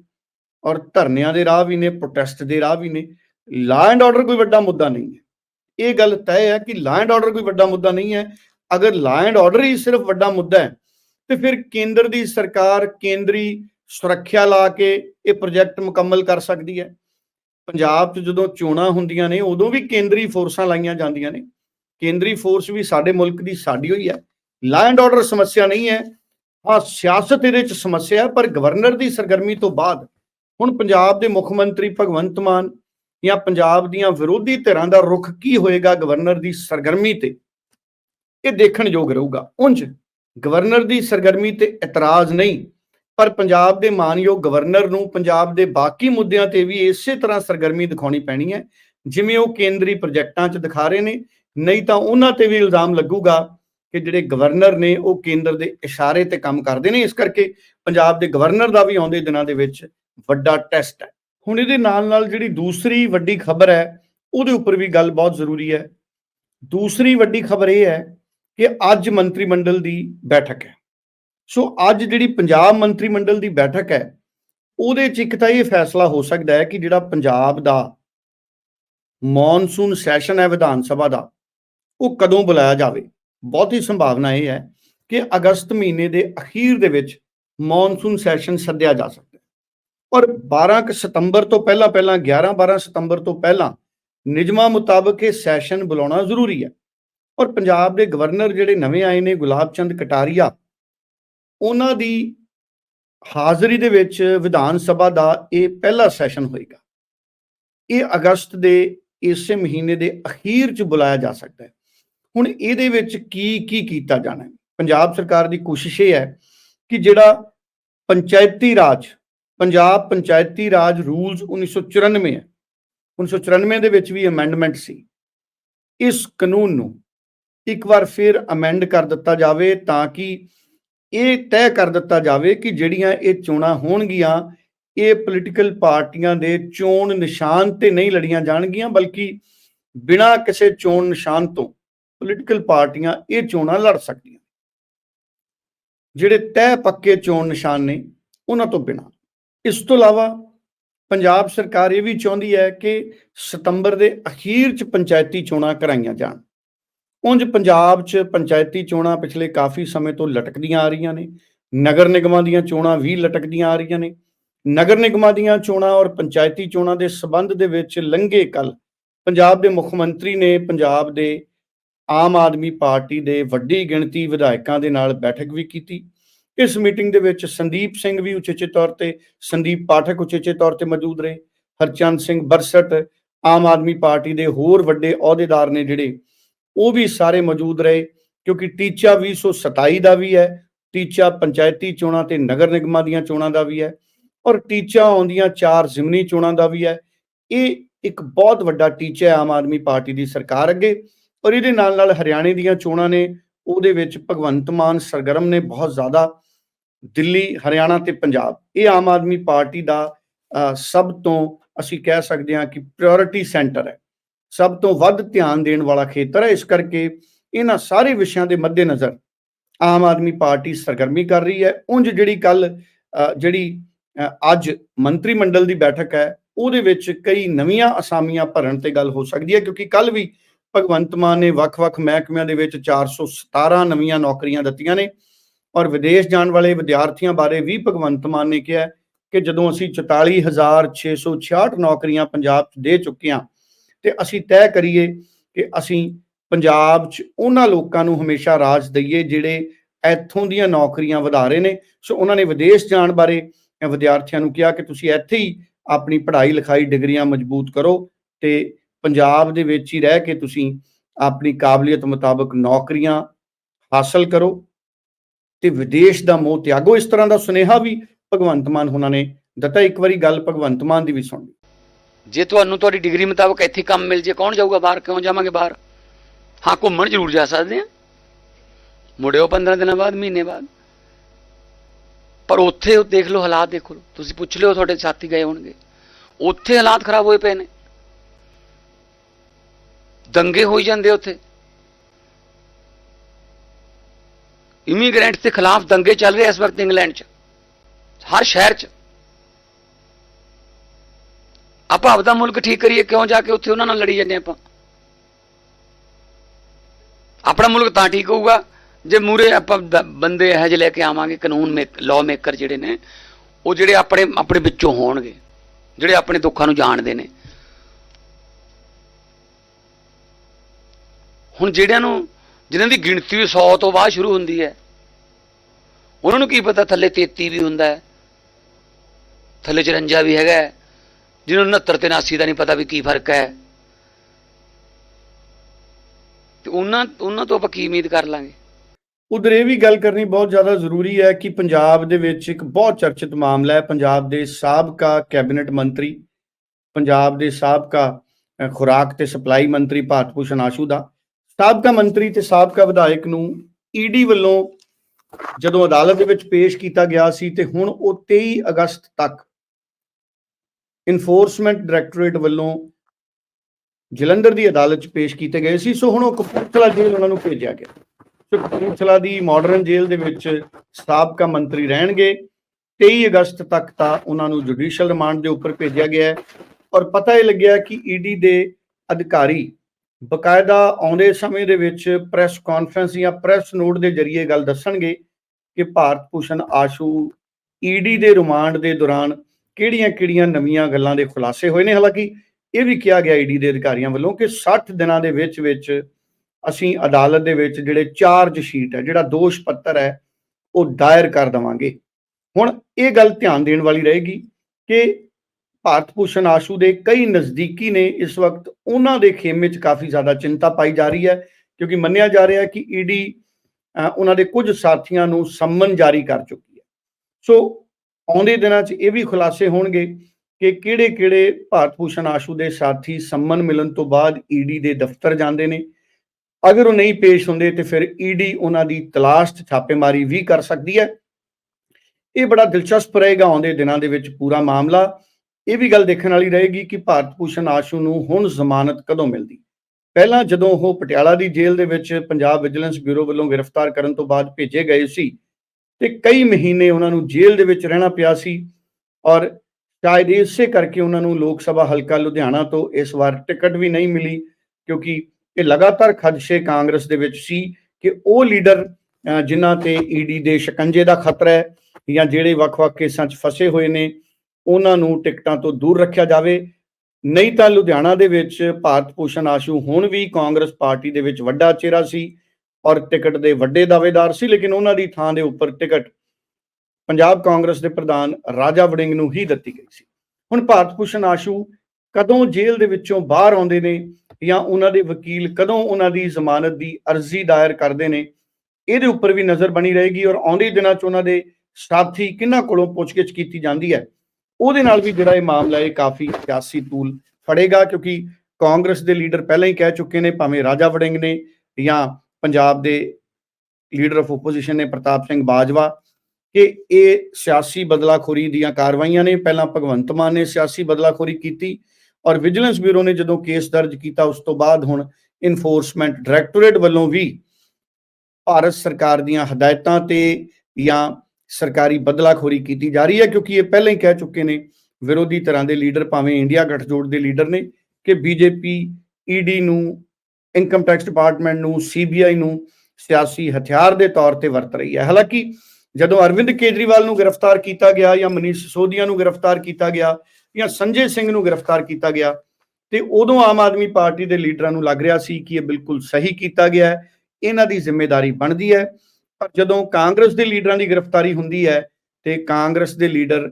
ਔਰ ਧਰਨਿਆਂ ਦੇ ਰਾਹ ਵੀ ਨੇ ਪ੍ਰੋਟੈਸਟ ਦੇ ਰਾਹ ਵੀ ਨੇ। ਲਾ ਐਂਡ ਆਰਡਰ ਕੋਈ ਵੱਡਾ ਮੁੱਦਾ ਨਹੀਂ ਹੈ। ਇਹ ਗੱਲ ਤੈਅ ਹੈ ਕਿ ਲਾ ਐਂਡ ਆਰਡਰ ਕੋਈ ਵੱਡਾ ਮੁੱਦਾ ਨਹੀਂ ਹੈ। ਅਗਰ ਲਾ ਐਂਡ ਆਰਡਰ ਹੀ ਸਿਰਫ ਵੱਡਾ ਮੁੱਦਾ ਹੈ, ਤੇ ਫਿਰ ਕੇਂਦਰ ਦੀ ਸਰਕਾਰ ਕੇਂਦਰੀ ਸੁਰੱਖਿਆ ਲਾ ਕੇ ਇਹ ਪ੍ਰੋਜੈਕਟ ਮੁਕੰਮਲ ਕਰ ਸਕਦੀ ਹੈ। ਪੰਜਾਬ 'ਚ ਜਦੋਂ ਚੋਣਾਂ ਹੁੰਦੀਆਂ ਨੇ, ਉਦੋਂ ਵੀ ਕੇਂਦਰੀ ਫੋਰਸਾਂ ਲਾਈਆਂ ਜਾਂਦੀਆਂ ਨੇ। ਕੇਂਦਰੀ ਫੋਰਸ ਵੀ ਸਾਡੇ ਮੁਲਕ ਦੀ ਸਾਡੀ ਹੋਈ ਹੈ। ਲਾ ਐਂਡ ਆਰਡਰ ਸਮੱਸਿਆ ਨਹੀਂ ਹੈ। ਹਾਂ ਸਿਆਸਤ ਇਹਦੇ 'ਚ ਸਮੱਸਿਆ ਹੈ, ਪਰ ਗਵਰਨਰ ਦੀ ਸਰਗਰਮੀ ਤੋਂ ਬਾਅਦ ਹੁਣ ਪੰਜਾਬ ਦੇ ਮੁੱਖ ਮੰਤਰੀ ਭਗਵੰਤ ਮਾਨ ਜਾਂ ਪੰਜਾਬ ਦੀਆਂ ਵਿਰੋਧੀ ਧਿਰਾਂ ਦਾ ਰੁਖ ਕੀ ਹੋਏਗਾ ਗਵਰਨਰ ਦੀ ਸਰਗਰਮੀ ਤੇ? ਇਹ ਦੇਖਣ ਯੋਗ ਰਹੂਗਾ। ਉਂਝ ਗਵਰਨਰ ਦੀ ਸਰਗਰਮੀ ਤੇ ਇਤਰਾਜ਼ ਨਹੀਂ, ਪਰ ਪੰਜਾਬ ਦੇ ਮਾਨਯੋਗ ਗਵਰਨਰ ਨੂੰ ਪੰਜਾਬ ਦੇ ਬਾਕੀ ਮੁੱਦਿਆਂ ਤੇ ਵੀ ਇਸੇ ਤਰ੍ਹਾਂ ਸਰਗਰਮੀ ਦਿਖਾਉਣੀ ਪੈਣੀ ਹੈ, ਜਿਵੇਂ ਉਹ ਕੇਂਦਰੀ ਪ੍ਰੋਜੈਕਟਾਂ 'ਚ ਦਿਖਾ ਰਹੇ ਨੇ। ਨਹੀਂ ਤਾਂ ਉਹਨਾਂ ਤੇ ਵੀ ਇਲਜ਼ਾਮ ਲੱਗੂਗਾ ਕਿ ਜਿਹੜੇ ਗਵਰਨਰ ਨੇ ਉਹ ਕੇਂਦਰ ਦੇ ਇਸ਼ਾਰੇ ਤੇ ਕੰਮ ਕਰਦੇ ਨੇ। ਇਸ ਕਰਕੇ ਪੰਜਾਬ ਦੇ ਗਵਰਨਰ ਦਾ ਵੀ ਆਉਂਦੇ ਦਿਨਾਂ ਦੇ ਵਿੱਚ ਵੱਡਾ ਟੈਸਟ ਹੈ। ਹੁਣ ਇਹਦੇ ਨਾਲ ਨਾਲ ਜਿਹੜੀ ਦੂਸਰੀ ਵੱਡੀ ਖਬਰ ਹੈ, ਉਹਦੇ ਉੱਪਰ ਵੀ ਗੱਲ ਬਹੁਤ ਜ਼ਰੂਰੀ ਹੈ। ਦੂਸਰੀ ਵੱਡੀ ਖਬਰ ਇਹ ਹੈ ਕਿ ਅੱਜ ਮੰਤਰੀ ਮੰਡਲ ਦੀ ਬੈਠਕ ਹੈ। ਸੋ ਅੱਜ ਜਿਹੜੀ ਪੰਜਾਬ ਮੰਤਰੀ ਮੰਡਲ ਦੀ ਬੈਠਕ ਹੈ, ਉਹਦੇ 'ਚ ਇੱਕ ਤਾਂ ਇਹ ਫੈਸਲਾ ਹੋ ਸਕਦਾ ਹੈ ਕਿ ਜਿਹੜਾ ਪੰਜਾਬ ਦਾ ਮੌਨਸੂਨ ਸੈਸ਼ਨ ਹੈ ਵਿਧਾਨ ਸਭਾ ਦਾ, ਉਹ ਕਦੋਂ ਬੁਲਾਇਆ ਜਾਵੇ। ਬਹੁਤੀ ਸੰਭਾਵਨਾ ਇਹ ਹੈ ਕਿ ਅਗਸਤ ਮਹੀਨੇ ਦੇ ਅਖੀਰ ਦੇ ਵਿੱਚ ਮੌਨਸੂਨ ਸੈਸ਼ਨ ਸੱਦਿਆ ਜਾ ਸਕਦਾ ਔਰ 12 ਕੁ ਸਤੰਬਰ ਤੋਂ ਪਹਿਲਾਂ ਪਹਿਲਾਂ 11 12 ਸਤੰਬਰ ਤੋਂ ਪਹਿਲਾਂ ਨਿਯਮਾਂ ਮੁਤਾਬਕ ਇਹ ਸੈਸ਼ਨ ਬੁਲਾਉਣਾ ਜ਼ਰੂਰੀ ਹੈ। ਔਰ ਪੰਜਾਬ ਦੇ ਗਵਰਨਰ ਜਿਹੜੇ ਨਵੇਂ ਆਏ ਨੇ ਗੁਲਾਬ ਚੰਦ ਕਟਾਰੀਆ, ਉਹਨਾਂ ਦੀ ਹਾਜ਼ਰੀ ਦੇ ਵਿੱਚ ਵਿਧਾਨ ਸਭਾ ਦਾ ਇਹ ਪਹਿਲਾ ਸੈਸ਼ਨ ਹੋਏਗਾ। ਇਹ ਅਗਸਤ ਦੇ ਇਸੇ ਮਹੀਨੇ ਦੇ ਅਖੀਰ 'ਚ ਬੁਲਾਇਆ ਜਾ ਸਕਦਾ ਹੈ। ਹੁਣ ਇਹਦੇ ਵਿੱਚ ਕੀ ਕੀ ਕੀਤਾ ਜਾਣਾ ਹੈ? ਪੰਜਾਬ ਸਰਕਾਰ ਦੀ ਕੋਸ਼ਿਸ਼ ਇਹ ਹੈ ਕਿ ਜਿਹੜਾ ਪੰਚਾਇਤੀ ਰਾਜ ਪੰਜਾਬ ਪੰਚਾਇਤੀ ਰਾਜ ਰੂਲਸ 1994 ਹੈ। 1994 ਦੇ ਵਿੱਚ ਵੀ ਅਮੈਂਡਮੈਂਟ ਸੀ। ਇਸ ਕਾਨੂੰਨ ਨੂੰ ਇੱਕ ਵਾਰ ਫਿਰ ਅਮੈਂਡ ਕਰ ਦਿੱਤਾ ਜਾਵੇ ਤਾਂ ਕਿ ਇਹ ਤੈਅ ਕਰ ਦਿੱਤਾ ਜਾਵੇ ਕਿ ਜਿਹੜੀਆਂ ਇਹ ਚੋਣਾਂ ਹੋਣਗੀਆਂ, ਇਹ ਪੋਲੀਟੀਕਲ ਪਾਰਟੀਆਂ ਦੇ ਚੋਣ ਨਿਸ਼ਾਨ ਤੇ ਨਹੀਂ ਲੜੀਆਂ ਜਾਣਗੀਆਂ, ਬਲਕਿ ਬਿਨਾਂ ਕਿਸੇ ਚੋਣ ਨਿਸ਼ਾਨ ਤੋਂ ਪੋਲੀਟੀਕਲ ਪਾਰਟੀਆਂ ਇਹ ਚੋਣਾਂ ਲੜ ਸਕਦੀਆਂ ਜਿਹੜੇ ਤੈਅ ਪੱਕੇ ਚੋਣ ਨਿਸ਼ਾਨ ਨੇ, ਉਹਨਾਂ ਤੋਂ ਬਿਨਾਂ। ਇਸ ਤੋਂ ਇਲਾਵਾ ਪੰਜਾਬ ਸਰਕਾਰ ਇਹ ਵੀ ਚਾਹੁੰਦੀ ਹੈ ਕਿ ਸਤੰਬਰ ਦੇ ਅਖੀਰ 'ਚ ਪੰਚਾਇਤੀ ਚੋਣਾਂ ਕਰਾਈਆਂ ਜਾਣ। ਉਂਝ ਪੰਜਾਬ 'ਚ ਪੰਚਾਇਤੀ ਚੋਣਾਂ ਪਿਛਲੇ ਕਾਫੀ ਸਮੇਂ ਤੋਂ ਲਟਕਦੀਆਂ ਆ ਰਹੀਆਂ ਨੇ। ਨਗਰ ਨਿਗਮਾਂ ਦੀਆਂ ਚੋਣਾਂ ਵੀ ਲਟਕਦੀਆਂ ਆ ਰਹੀਆਂ ਨੇ। ਨਗਰ ਨਿਗਮਾਂ ਦੀਆਂ ਚੋਣਾਂ ਔਰ ਪੰਚਾਇਤੀ ਚੋਣਾਂ ਦੇ ਸਬੰਧ ਦੇ ਵਿੱਚ ਲੰਘੇ ਕੱਲ ਪੰਜਾਬ ਦੇ ਮੁੱਖ ਮੰਤਰੀ ਨੇ ਪੰਜਾਬ ਦੇ ਆਮ ਆਦਮੀ ਪਾਰਟੀ ਦੇ ਵੱਡੀ ਗਿਣਤੀ ਵਿਧਾਇਕਾਂ ਦੇ ਨਾਲ ਬੈਠਕ ਵੀ ਕੀਤੀ। ਇਸ ਮੀਟਿੰਗ ਦੇ ਵਿੱਚ ਸੰਦੀਪ ਸਿੰਘ ਵੀ ਉਚੇਚੇ ਤੌਰ ਤੇ, ਸੰਦੀਪ ਪਾਠਕ ਉਚੇਚੇ ਤੌਰ ਤੇ ਮੌਜੂਦ ਰਹੇ। ਹਰਚੰਦ ਸਿੰਘ ਬਰਸਟ ਆਮ ਆਦਮੀ ਪਾਰਟੀ ਦੇ ਹੋਰ ਵੱਡੇ ਅਹੁਦੇਦਾਰ ਨੇ ਜਿਹੜੇ, ਉਹ ਵੀ ਸਾਰੇ ਮੌਜੂਦ ਰਹੇ, ਕਿਉਂਕਿ ਟੀਚਾ 2027 ਦਾ ਵੀ ਹੈ, ਟੀਚਾ ਪੰਚਾਇਤੀ ਚੋਣਾਂ ਤੇ ਨਗਰ ਨਿਗਮਾਂ ਦੀਆਂ ਚੋਣਾਂ ਦਾ ਵੀ ਹੈ ਔਰ ਟੀਚਾ ਆਉਂਦੀਆਂ ਚਾਰ ਜ਼ਿਮਨੀ ਚੋਣਾਂ ਦਾ ਵੀ ਹੈ। ਇਹ ਇੱਕ ਬਹੁਤ ਵੱਡਾ ਟੀਚਾ ਹੈ ਆਮ ਆਦਮੀ ਪਾਰਟੀ ਦੀ ਸਰਕਾਰ ਅੱਗੇ ਔਰ ਇਹਦੇ ਨਾਲ ਨਾਲ ਹਰਿਆਣੇ ਦੀਆਂ ਚੋਣਾਂ ਨੇ, ਉਹਦੇ ਵਿੱਚ ਭਗਵੰਤ ਮਾਨ ਸਰਗਰਮ ਨੇ ਬਹੁਤ ਜ਼ਿਆਦਾ ਦਿੱਲੀ, ਹਰਿਆਣਾ ਤੇ ਪੰਜਾਬ। ਇਹ ਆਮ ਆਦਮੀ ਪਾਰਟੀ ਦਾ ਸਭ ਤੋਂ ਅਸੀਂ ਕਹਿ ਸਕਦੇ ਹਾਂ ਕਿ ਪ੍ਰਾਇੋਰਟੀ ਸੈਂਟਰ ਹੈ। ਸਭ ਤੋਂ ਵੱਧ ਧਿਆਨ ਦੇਣ ਵਾਲਾ ਖੇਤਰ ਹੈ। ਇਸ ਕਰਕੇ ਇਹਨਾਂ ਸਾਰੇ ਵਿਸ਼ਿਆਂ ਦੇ ਮੱਦੇਨਜ਼ਰ ਆਮ ਆਦਮੀ ਪਾਰਟੀ ਸਰਗਰਮੀ ਕਰ ਰਹੀ ਹੈ। ਉਂਝ ਜਿਹੜੀ ਕੱਲ ਜਿਹੜੀ ਅੱਜ ਮੰਤਰੀ ਮੰਡਲ ਦੀ ਬੈਠਕ ਹੈ, ਉਹਦੇ ਵਿੱਚ ਕਈ ਨਵੀਆਂ ਅਸਾਮੀਆਂ ਭਰਨ ਤੇ ਗੱਲ ਹੋ ਸਕਦੀ ਹੈ। ਕਿਉਂਕਿ ਕੱਲ ਵੀ ਭਗਵੰਤ ਮਾਨ ਨੇ ਵੱਖ-ਵੱਖ ਮਹਿਕਮਿਆਂ ਦੇ ਵਿੱਚ 417 ਨਵੀਆਂ ਨੌਕਰੀਆਂ ਦਿੱਤੀਆਂ ਨੇ। ਔਰ ਵਿਦੇਸ਼ ਜਾਣ ਵਾਲੇ ਵਿਦਿਆਰਥੀਆਂ ਬਾਰੇ ਵੀ ਭਗਵੰਤ ਮਾਨ ਨੇ ਕਿਹਾ ਕਿ ਜਦੋਂ ਅਸੀਂ 44666 ਨੌਕਰੀਆਂ ਪੰਜਾਬ 'ਚ ਦੇ ਚੁੱਕੇ ਹਾਂ ਤੇ ਅਸੀਂ ਤੈਅ ਕਰੀਏ ਕਿ ਅਸੀਂ ਪੰਜਾਬ 'ਚ ਉਹਨਾਂ ਲੋਕਾਂ ਨੂੰ ਹਮੇਸ਼ਾ ਰਾਜ ਦਈਏ ਜਿਹੜੇ ਇੱਥੋਂ ਦੀਆਂ ਨੌਕਰੀਆਂ ਵਧਾ ਰਹੇ ਨੇ। ਸੋ ਉਹਨਾਂ ਨੇ ਵਿਦੇਸ਼ ਜਾਣ ਬਾਰੇ ਵਿਦਿਆਰਥੀਆਂ ਨੂੰ ਕਿਹਾ ਕਿ ਤੁਸੀਂ ਇੱਥੇ ਹੀ ਆਪਣੀ ਪੜ੍ਹਾਈ ਲਿਖਾਈ ਡਿਗਰੀਆਂ ਮਜ਼ਬੂਤ ਕਰੋ ਤੇ ਪੰਜਾਬ ਦੇ ਵਿੱਚ ਹੀ ਰਹਿ ਕੇ ਤੁਸੀਂ ਆਪਣੀ ਕਾਬਲੀਅਤ ਮੁਤਾਬਕ ਨੌਕਰੀਆਂ ਹਾਸਲ ਕਰੋ। ਤੇ ਵਿਦੇਸ਼ ਦਾ ਮੋਹ ਤਿਆਗੋ। ਇਸ ਤਰ੍ਹਾਂ ਦਾ ਸੁਨੇਹਾ ਵੀ ਭਗਵੰਤ ਮਾਨ ਉਹਨਾਂ ਨੇ ਦਿੱਤਾ। ਇੱਕ ਵਾਰੀ ਗੱਲ ਭਗਵੰਤ ਮਾਨ ਦੀ ਵੀ ਸੁਣ ਲਈ। ਜੇ ਤੁਹਾਨੂੰ ਤੁਹਾਡੀ ਡਿਗਰੀ ਮੁਤਾਬਕ ਇੱਥੇ ਕੰਮ ਮਿਲ ਜੇ, ਕੌਣ ਜਾਊਗਾ ਬਾਹਰ? ਕਿਉਂ ਜਾਵਾਂਗੇ ਬਾਹਰ? ਹਾਂ, ਘੁੰਮਣ ਜ਼ਰੂਰ ਜਾ ਸਕਦੇ ਆ ਮੁੜਿਓ 15 ਦਿਨਾਂ ਬਾਅਦ, ਮਹੀਨੇ ਬਾਅਦ। ਪਰ ਉੱਥੇ ਉਹ ਦੇਖ ਲਓ ਹਾਲਾਤ, ਦੇਖੋ। ਤੁਸੀਂ ਪੁੱਛ ਲਿਓ, ਤੁਹਾਡੇ ਸਾਥੀ ਗਏ ਹੋਣਗੇ। ਉੱਥੇ ਹਾਲਾਤ ਖਰਾਬ ਹੋਏ ਪਏ ਨੇ। ਦੰਗੇ ਹੋਈ ਜਾਂਦੇ ਉੱਥੇ। ਇਮੀਗ੍ਰੈਂਟਸ ਦੇ ਖਿਲਾਫ ਦੰਗੇ ਚੱਲ ਰਹੇ ਇਸ ਵਕਤ ਇੰਗਲੈਂਡ 'ਚ, ਹਰ ਸ਼ਹਿਰ 'ਚ। ਆਪਾਂ ਆਪਦਾ ਮੁਲਕ ਠੀਕ ਕਰੀਏ, ਕਿਉਂ ਜਾ ਕੇ ਉੱਥੇ ਉਹਨਾਂ ਨਾਲ ਲੜੀ ਜਾਂਦੇ ਆਪਾਂ? ਆਪਣਾ ਮੁਲਕ ਤਾਂ ਠੀਕ ਹੋਊਗਾ, ਜੇ ਮੂਰੇ ਆਪਾਂ ਬੰਦੇ ਇਹੋ ਜਿਹੇ ਲੈ ਕੇ ਆਵਾਂਗੇ, ਕਾਨੂੰਨ ਮੇਕ ਲਾਅ ਮੇਕਰ ਜਿਹੜੇ ਨੇ, ਉਹ ਜਿਹੜੇ ਆਪਣੇ ਆਪਣੇ ਵਿੱਚੋਂ ਹੋਣਗੇ, ਜਿਹੜੇ ਆਪਣੇ ਦੁੱਖਾਂ ਨੂੰ ਜਾਣਦੇ ਨੇ। ਹੁਣ ਜਿਹੜਿਆਂ ਨੂੰ ਜਿਨ੍ਹਾਂ ਦੀ ਗਿਣਤੀ 100 ਤੋਂ ਬਾਅਦ ਸ਼ੁਰੂ ਹੁੰਦੀ ਹੈ। ਉਹਨਾਂ ਨੂੰ ਕੀ ਪਤਾ ਥੱਲੇ 33 ਵੀ ਹੁੰਦਾ ਹੈ, ਥੱਲੇ 54 ਵੀ ਹੈਗਾ ਹੈ। ਜਿਹਨੂੰ 69 ਤੇ 79 ਦਾ ਨਹੀਂ ਪਤਾ ਵੀ ਕੀ ਫ਼ਰਕ ਹੈ। ਤੇ ਉਹਨਾਂ ਉਹਨਾਂ ਤੋਂ ਆਪਾਂ ਕੀ ਉਮੀਦ ਕਰ ਲਾਂਗੇ? ਉਧਰ ਇਹ ਵੀ ਗੱਲ ਕਰਨੀ ਬਹੁਤ ਜ਼ਿਆਦਾ ਜ਼ਰੂਰੀ ਹੈ ਕਿ ਪੰਜਾਬ ਦੇ ਵਿੱਚ ਇੱਕ ਬਹੁਤ ਚਰਚਿਤ ਮਾਮਲਾ ਹੈ। ਪੰਜਾਬ ਦੇ ਸਾਬਕਾ ਕੈਬਨਿਟ ਮੰਤਰੀ, ਪੰਜਾਬ ਦੇ ਸਾਬਕਾ ਖੁਰਾਕ ਤੇ ਸਪਲਾਈ ਮੰਤਰੀ ਭਾਰਤ ਭੂਸ਼ਣ ਆਸ਼ੂ ਦਾ। ਸਾਬਕਾ ਮੰਤਰੀ ਤੇ ਸਾਬਕਾ ਵਿਧਾਇਕ ਨੂੰ ਈਡੀ ਵੱਲੋਂ ਜਦੋਂ ਅਦਾਲਤ ਦੇ ਵਿੱਚ ਪੇਸ਼ ਕੀਤਾ ਗਿਆ ਸੀ ਤੇ ਹੁਣ ਉਹ 23 ਅਗਸਤ ਤੱਕ ਇਨਫੋਰਸਮੈਂਟ ਡਾਇਰੈਕਟੋਰੇਟ ਵੱਲੋਂ ਜਲੰਧਰ ਦੀ ਅਦਾਲਤ 'ਚ ਪੇਸ਼ ਕੀਤੇ ਗਏ ਸੀ। ਸੋ ਹੁਣ ਉਹ ਕਪੂਰਥਲਾ ਜੇਲ੍ਹ ਉਹਨਾਂ ਨੂੰ ਭੇਜਿਆ ਗਿਆ। ਸੋ ਕਪੂਰਥਲਾ ਦੀ ਮਾਡਰਨ ਜੇਲ੍ਹ ਦੇ ਵਿੱਚ ਸਾਬਕਾ ਮੰਤਰੀ ਰਹਿਣਗੇ। 23 ਅਗਸਤ ਤੱਕ ਤਾਂ ਉਹਨਾਂ ਨੂੰ ਜੁਡੀਸ਼ੀਅਲ ਰਿਮਾਂਡ ਦੇ ਉੱਪਰ ਭੇਜਿਆ ਗਿਆ ਹੈ। ਔਰ ਪਤਾ ਇਹ ਲੱਗਿਆ ਕਿ ਈਡੀ ਦੇ ਅਧਿਕਾਰੀ ਬਕਾਇਦਾ ਆਉਂਦੇ ਸਮੇਂ ਦੇ ਵਿੱਚ ਪ੍ਰੈਸ ਕਾਨਫਰੰਸ ਜਾਂ ਪ੍ਰੈਸ ਨੋਟ ਦੇ ਜ਼ਰੀਏ ਗੱਲ ਦੱਸਣਗੇ ਕਿ ਭਾਰਤ ਭੂਸ਼ਣ ਆਸ਼ੂ ਈਡੀ ਦੇ ਰਿਮਾਂਡ ਦੇ ਦੌਰਾਨ ਕਿਹੜੀਆਂ-ਕਿਹੜੀਆਂ ਨਵੀਆਂ ਗੱਲਾਂ ਦੇ ਖੁਲਾਸੇ ਹੋਏ ਨੇ? ਹਾਲਾਂਕਿ ਇਹ ਵੀ ਕਿਹਾ ਗਿਆ ਈਡੀ ਦੇ ਅਧਿਕਾਰੀਆਂ ਵੱਲੋਂ ਕਿ 60 ਦਿਨਾਂ ਦੇ ਵਿੱਚ ਵਿੱਚ ਅਸੀਂ ਅਦਾਲਤ ਦੇ ਵਿੱਚ ਜਿਹੜੇ ਚਾਰਜ ਸ਼ੀਟ ਹੈ, ਜਿਹੜਾ ਦੋਸ਼ ਪੱਤਰ ਹੈ, ਉਹ ਦਾਇਰ ਕਰ ਦਵਾਂਗੇ। ਹੁਣ ਇਹ ਗੱਲ ਧਿਆਨ ਦੇਣ ਵਾਲੀ ਰਹੇਗੀ ਕਿ ਭਾਰਤ ਭੂਸ਼ਣ ਆਸ਼ੂ ਦੇ ਕਈ ਨਜ਼ਦੀਕੀ ਨੇ ਇਸ ਵਕਤ ਉਹਨਾਂ ਦੇ ਖੇਮੇ 'ਚ ਕਾਫੀ ਜ਼ਿਆਦਾ ਚਿੰਤਾ ਪਾਈ ਜਾ ਰਹੀ ਹੈ, ਕਿਉਂਕਿ ਮੰਨਿਆ ਜਾ ਰਿਹਾ ਹੈ ਕਿ ਈਡੀ ਉਹਨਾਂ ਦੇ ਕੁਝ ਸਾਥੀਆਂ ਨੂੰ ਸੰਮਨ ਜਾਰੀ ਕਰ ਚੁੱਕੀ ਹੈ। ਸੋ ਆਉਂਦੇ ਦਿਨਾਂ 'ਚ ਇਹ ਵੀ ਖੁਲਾਸੇ ਹੋਣਗੇ ਕਿ ਕਿਹੜੇ-ਕਿਹੜੇ ਭਾਰਤ ਭੂਸ਼ਣ ਆਸ਼ੂ ਦੇ ਸਾਥੀ ਸੰਮਨ ਮਿਲਣ ਤੋਂ ਬਾਅਦ ਈਡੀ ਦੇ ਦਫ਼ਤਰ ਜਾਂਦੇ ਨੇ। ਅਗਰ ਉਹ ਨਹੀਂ ਪੇਸ਼ ਹੁੰਦੇ ਤੇ ਫਿਰ ਈਡੀ ਉਹਨਾਂ ਦੀ ਤਲਾਸ਼ 'ਚ ਛਾਪੇਮਾਰੀ ਵੀ ਕਰ ਸਕਦੀ ਹੈ। ਇਹ ਬੜਾ ਦਿਲਚਸਪ ਰਹੇਗਾ ਆਉਂਦੇ ਦਿਨਾਂ ਦੇ ਵਿੱਚ ਪੂਰਾ ਮਾਮਲਾ। ਇਹ ਵੀ ਗੱਲ ਦੇਖਣ ਵਾਲੀ ਰਹੇਗੀ ਕਿ ਭਾਰਤ ਭੂਸ਼ਣ ਆਸ਼ੂ ਨੂੰ ਹੁਣ ਜ਼ਮਾਨਤ ਕਦੋਂ ਮਿਲਦੀ? ਪਹਿਲਾਂ ਜਦੋਂ ਉਹ ਪਟਿਆਲਾ ਦੀ ਜੇਲ੍ਹ ਦੇ ਵਿੱਚ ਪੰਜਾਬ ਵਿਜੀਲੈਂਸ ਬਿਊਰੋ ਵੱਲੋਂ ਗ੍ਰਿਫਤਾਰ ਕਰਨ ਤੋਂ ਬਾਅਦ ਭੇਜੇ ਗਏ ਸੀ ਤੇ ਕਈ ਮਹੀਨੇ ਉਹਨਾਂ ਨੂੰ ਜੇਲ੍ਹ ਦੇ ਵਿੱਚ ਰਹਿਣਾ ਪਿਆ ਸੀ ਔਰ ਸ਼ਾਇਦ ਇਸੇ ਕਰਕੇ ਉਹਨਾਂ ਨੂੰ ਲੋਕ ਸਭਾ ਹਲਕਾ ਲੁਧਿਆਣਾ ਤੋਂ ਇਸ ਵਾਰ ਟਿਕਟ ਵੀ ਨਹੀਂ ਮਿਲੀ ਕਿਉਂਕਿ ਇਹ ਲਗਾਤਾਰ ਖਦਸ਼ੇ ਕਾਂਗਰਸ ਦੇ ਵਿੱਚ ਸੀ ਕਿ ਉਹ ਲੀਡਰ ਅਹ, ਜਿਨ੍ਹਾਂ ਤੇ ਈਡੀ ਦੇ ਸ਼ਿਕੰਜੇ ਦਾ ਖਤਰਾ ਹੈ ਜਾਂ ਜਿਹੜੇ ਵੱਖ-ਵੱਖ ਕੇਸਾਂ 'ਚ ਫਸੇ ਹੋਏ ਨੇ ਉਹਨਾਂ ਨੂੰ ਟਿਕਟਾਂ ਤੋਂ ਦੂਰ ਰੱਖਿਆ ਜਾਵੇ। ਨਹੀਂ ਤਾਂ ਲੁਧਿਆਣਾ ਦੇ ਵਿੱਚ ਭਾਰਤ ਭੂਸ਼ਣ ਆਸ਼ੂ ਹੁਣ ਵੀ ਕਾਂਗਰਸ ਪਾਰਟੀ ਦੇ ਵਿੱਚ ਵੱਡਾ ਚਿਹਰਾ ਸੀ ਔਰ ਟਿਕਟ ਦੇ ਵੱਡੇ ਦਾਅਵੇਦਾਰ ਸੀ, ਲੇਕਿਨ ਉਹਨਾਂ ਦੀ ਥਾਂ ਦੇ ਉੱਪਰ ਟਿਕਟ ਪੰਜਾਬ ਕਾਂਗਰਸ ਦੇ ਪ੍ਰਧਾਨ ਰਾਜਾ ਵੜਿੰਗ ਨੂੰ ਹੀ ਦਿੱਤੀ ਗਈ ਸੀ। ਹੁਣ ਭਾਰਤ ਭੂਸ਼ਣ ਆਸ਼ੂ ਕਦੋਂ ਜੇਲ੍ਹ ਦੇ ਵਿੱਚੋਂ ਬਾਹਰ ਆਉਂਦੇ ਨੇ ਜਾਂ ਉਹਨਾਂ ਦੇ ਵਕੀਲ ਕਦੋਂ ਉਹਨਾਂ ਦੀ ਜ਼ਮਾਨਤ ਦੀ ਅਰਜ਼ੀ ਦਾਇਰ ਕਰਦੇ ਨੇ, ਇਹਦੇ ਉੱਪਰ ਵੀ ਨਜ਼ਰ ਬਣੀ ਰਹੇਗੀ ਔਰ ਆਉਂਦੇ ਦਿਨਾਂ 'ਚ ਉਹਨਾਂ ਦੇ ਸਾਥੀ ਕਿਹਨਾਂ ਕੋਲੋਂ ਪੁੱਛਗਿੱਛ ਕੀਤੀ ਜਾਂਦੀ ਹੈ? ਉਹਦੇ ਨਾਲ ਵੀ ਜਿਹੜਾ ਇਹ ਮਾਮਲਾ ਇਹ ਕਾਫੀ ਸਿਆਸੀ ਤੂਲ ਫੜੇਗਾ, ਕਿਉਂਕਿ ਕਾਂਗਰਸ ਦੇ ਲੀਡਰ ਪਹਿਲਾਂ ਹੀ ਕਹਿ ਚੁੱਕੇ ਨੇ, ਭਾਵੇਂ ਰਾਜਾ ਵੜਿੰਗ ਨੇ ਜਾਂ ਪੰਜਾਬ ਦੇ ਲੀਡਰ ਆਫ ਆਪੋਜੀਸ਼ਨ ਨੇ ਪ੍ਰਤਾਪ ਸਿੰਘ ਬਾਜਵਾ, ਕਿ ਇਹ ਸਿਆਸੀ ਬਦਲਾਖੋਰੀ ਦੀਆਂ ਕਾਰਵਾਈਆਂ ਨੇ। ਪਹਿਲਾਂ ਭਗਵੰਤ ਮਾਨ ਨੇ ਸਿਆਸੀ ਬਦਲਾਖੋਰੀ ਕੀਤੀ ਔਰ ਵਿਜੀਲੈਂਸ ਬਿਊਰੋ ਨੇ ਜਦੋਂ ਕੇਸ ਦਰਜ ਕੀਤਾ, ਉਸ ਤੋਂ ਬਾਅਦ ਹੁਣ ਇਨਫੋਰਸਮੈਂਟ ਡਾਇਰੈਕਟੋਰੇਟ ਵੱਲੋਂ ਵੀ ਭਾਰਤ ਸਰਕਾਰ ਦੀਆਂ ਹਦਾਇਤਾਂ ਤੇ ਜਾਂ ਸਰਕਾਰੀ ਬਦਲਾਖੋਰੀ ਕੀਤੀ ਜਾ ਰਹੀ ਹੈ, ਕਿਉਂਕਿ ਇਹ ਪਹਿਲਾਂ ਹੀ ਕਹਿ ਚੁੱਕੇ ਨੇ ਵਿਰੋਧੀ ਤਰ੍ਹਾਂ ਦੇ ਲੀਡਰ, ਭਾਵੇਂ ਇੰਡੀਆ ਗੱਠਜੋੜ ਦੇ ਲੀਡਰ ਨੇ, ਕਿ ਬੀਜੇਪੀ ਈਡੀ ਨੂੰ ਇਨਕਮ ਟੈਕਸ ਡਿਪਾਰਟਮੈਂਟ ਨੂੰ ਸੀਬੀਆਈ ਨੂੰ ਸਿਆਸੀ ਹਥਿਆਰ ਦੇ ਤੌਰ ਤੇ ਵਰਤ ਰਹੀ ਹੈ। ਹਾਲਾਂਕਿ ਜਦੋਂ ਅਰਵਿੰਦ ਕੇਜਰੀਵਾਲ ਨੂੰ ਗ੍ਰਿਫਤਾਰ ਕੀਤਾ ਗਿਆ ਜਾਂ ਮਨੀਸ਼ ਸਿਸੋਦੀਆ ਨੂੰ ਗ੍ਰਿਫਤਾਰ ਕੀਤਾ ਗਿਆ ਜਾਂ ਸੰਜੇ ਸਿੰਘ ਨੂੰ ਗ੍ਰਿਫਤਾਰ ਕੀਤਾ ਗਿਆ, ਤੇ ਉਦੋਂ ਆਮ ਆਦਮੀ ਪਾਰਟੀ ਦੇ ਲੀਡਰਾਂ ਨੂੰ ਲੱਗ ਰਿਹਾ ਸੀ ਕਿ ਇਹ ਬਿਲਕੁਲ ਸਹੀ ਕੀਤਾ ਗਿਆ ਹੈ, ਇਹਨਾਂ ਦੀ ਜ਼ਿੰਮੇਵਾਰੀ ਬਣਦੀ ਹੈ। ਪਰ ਜਦੋਂ ਕਾਂਗਰਸ ਦੇ ਲੀਡਰਾਂ ਦੀ ਗ੍ਰਿਫਤਾਰੀ ਹੁੰਦੀ ਹੈ ਤੇ ਕਾਂਗਰਸ ਦੇ ਲੀਡਰ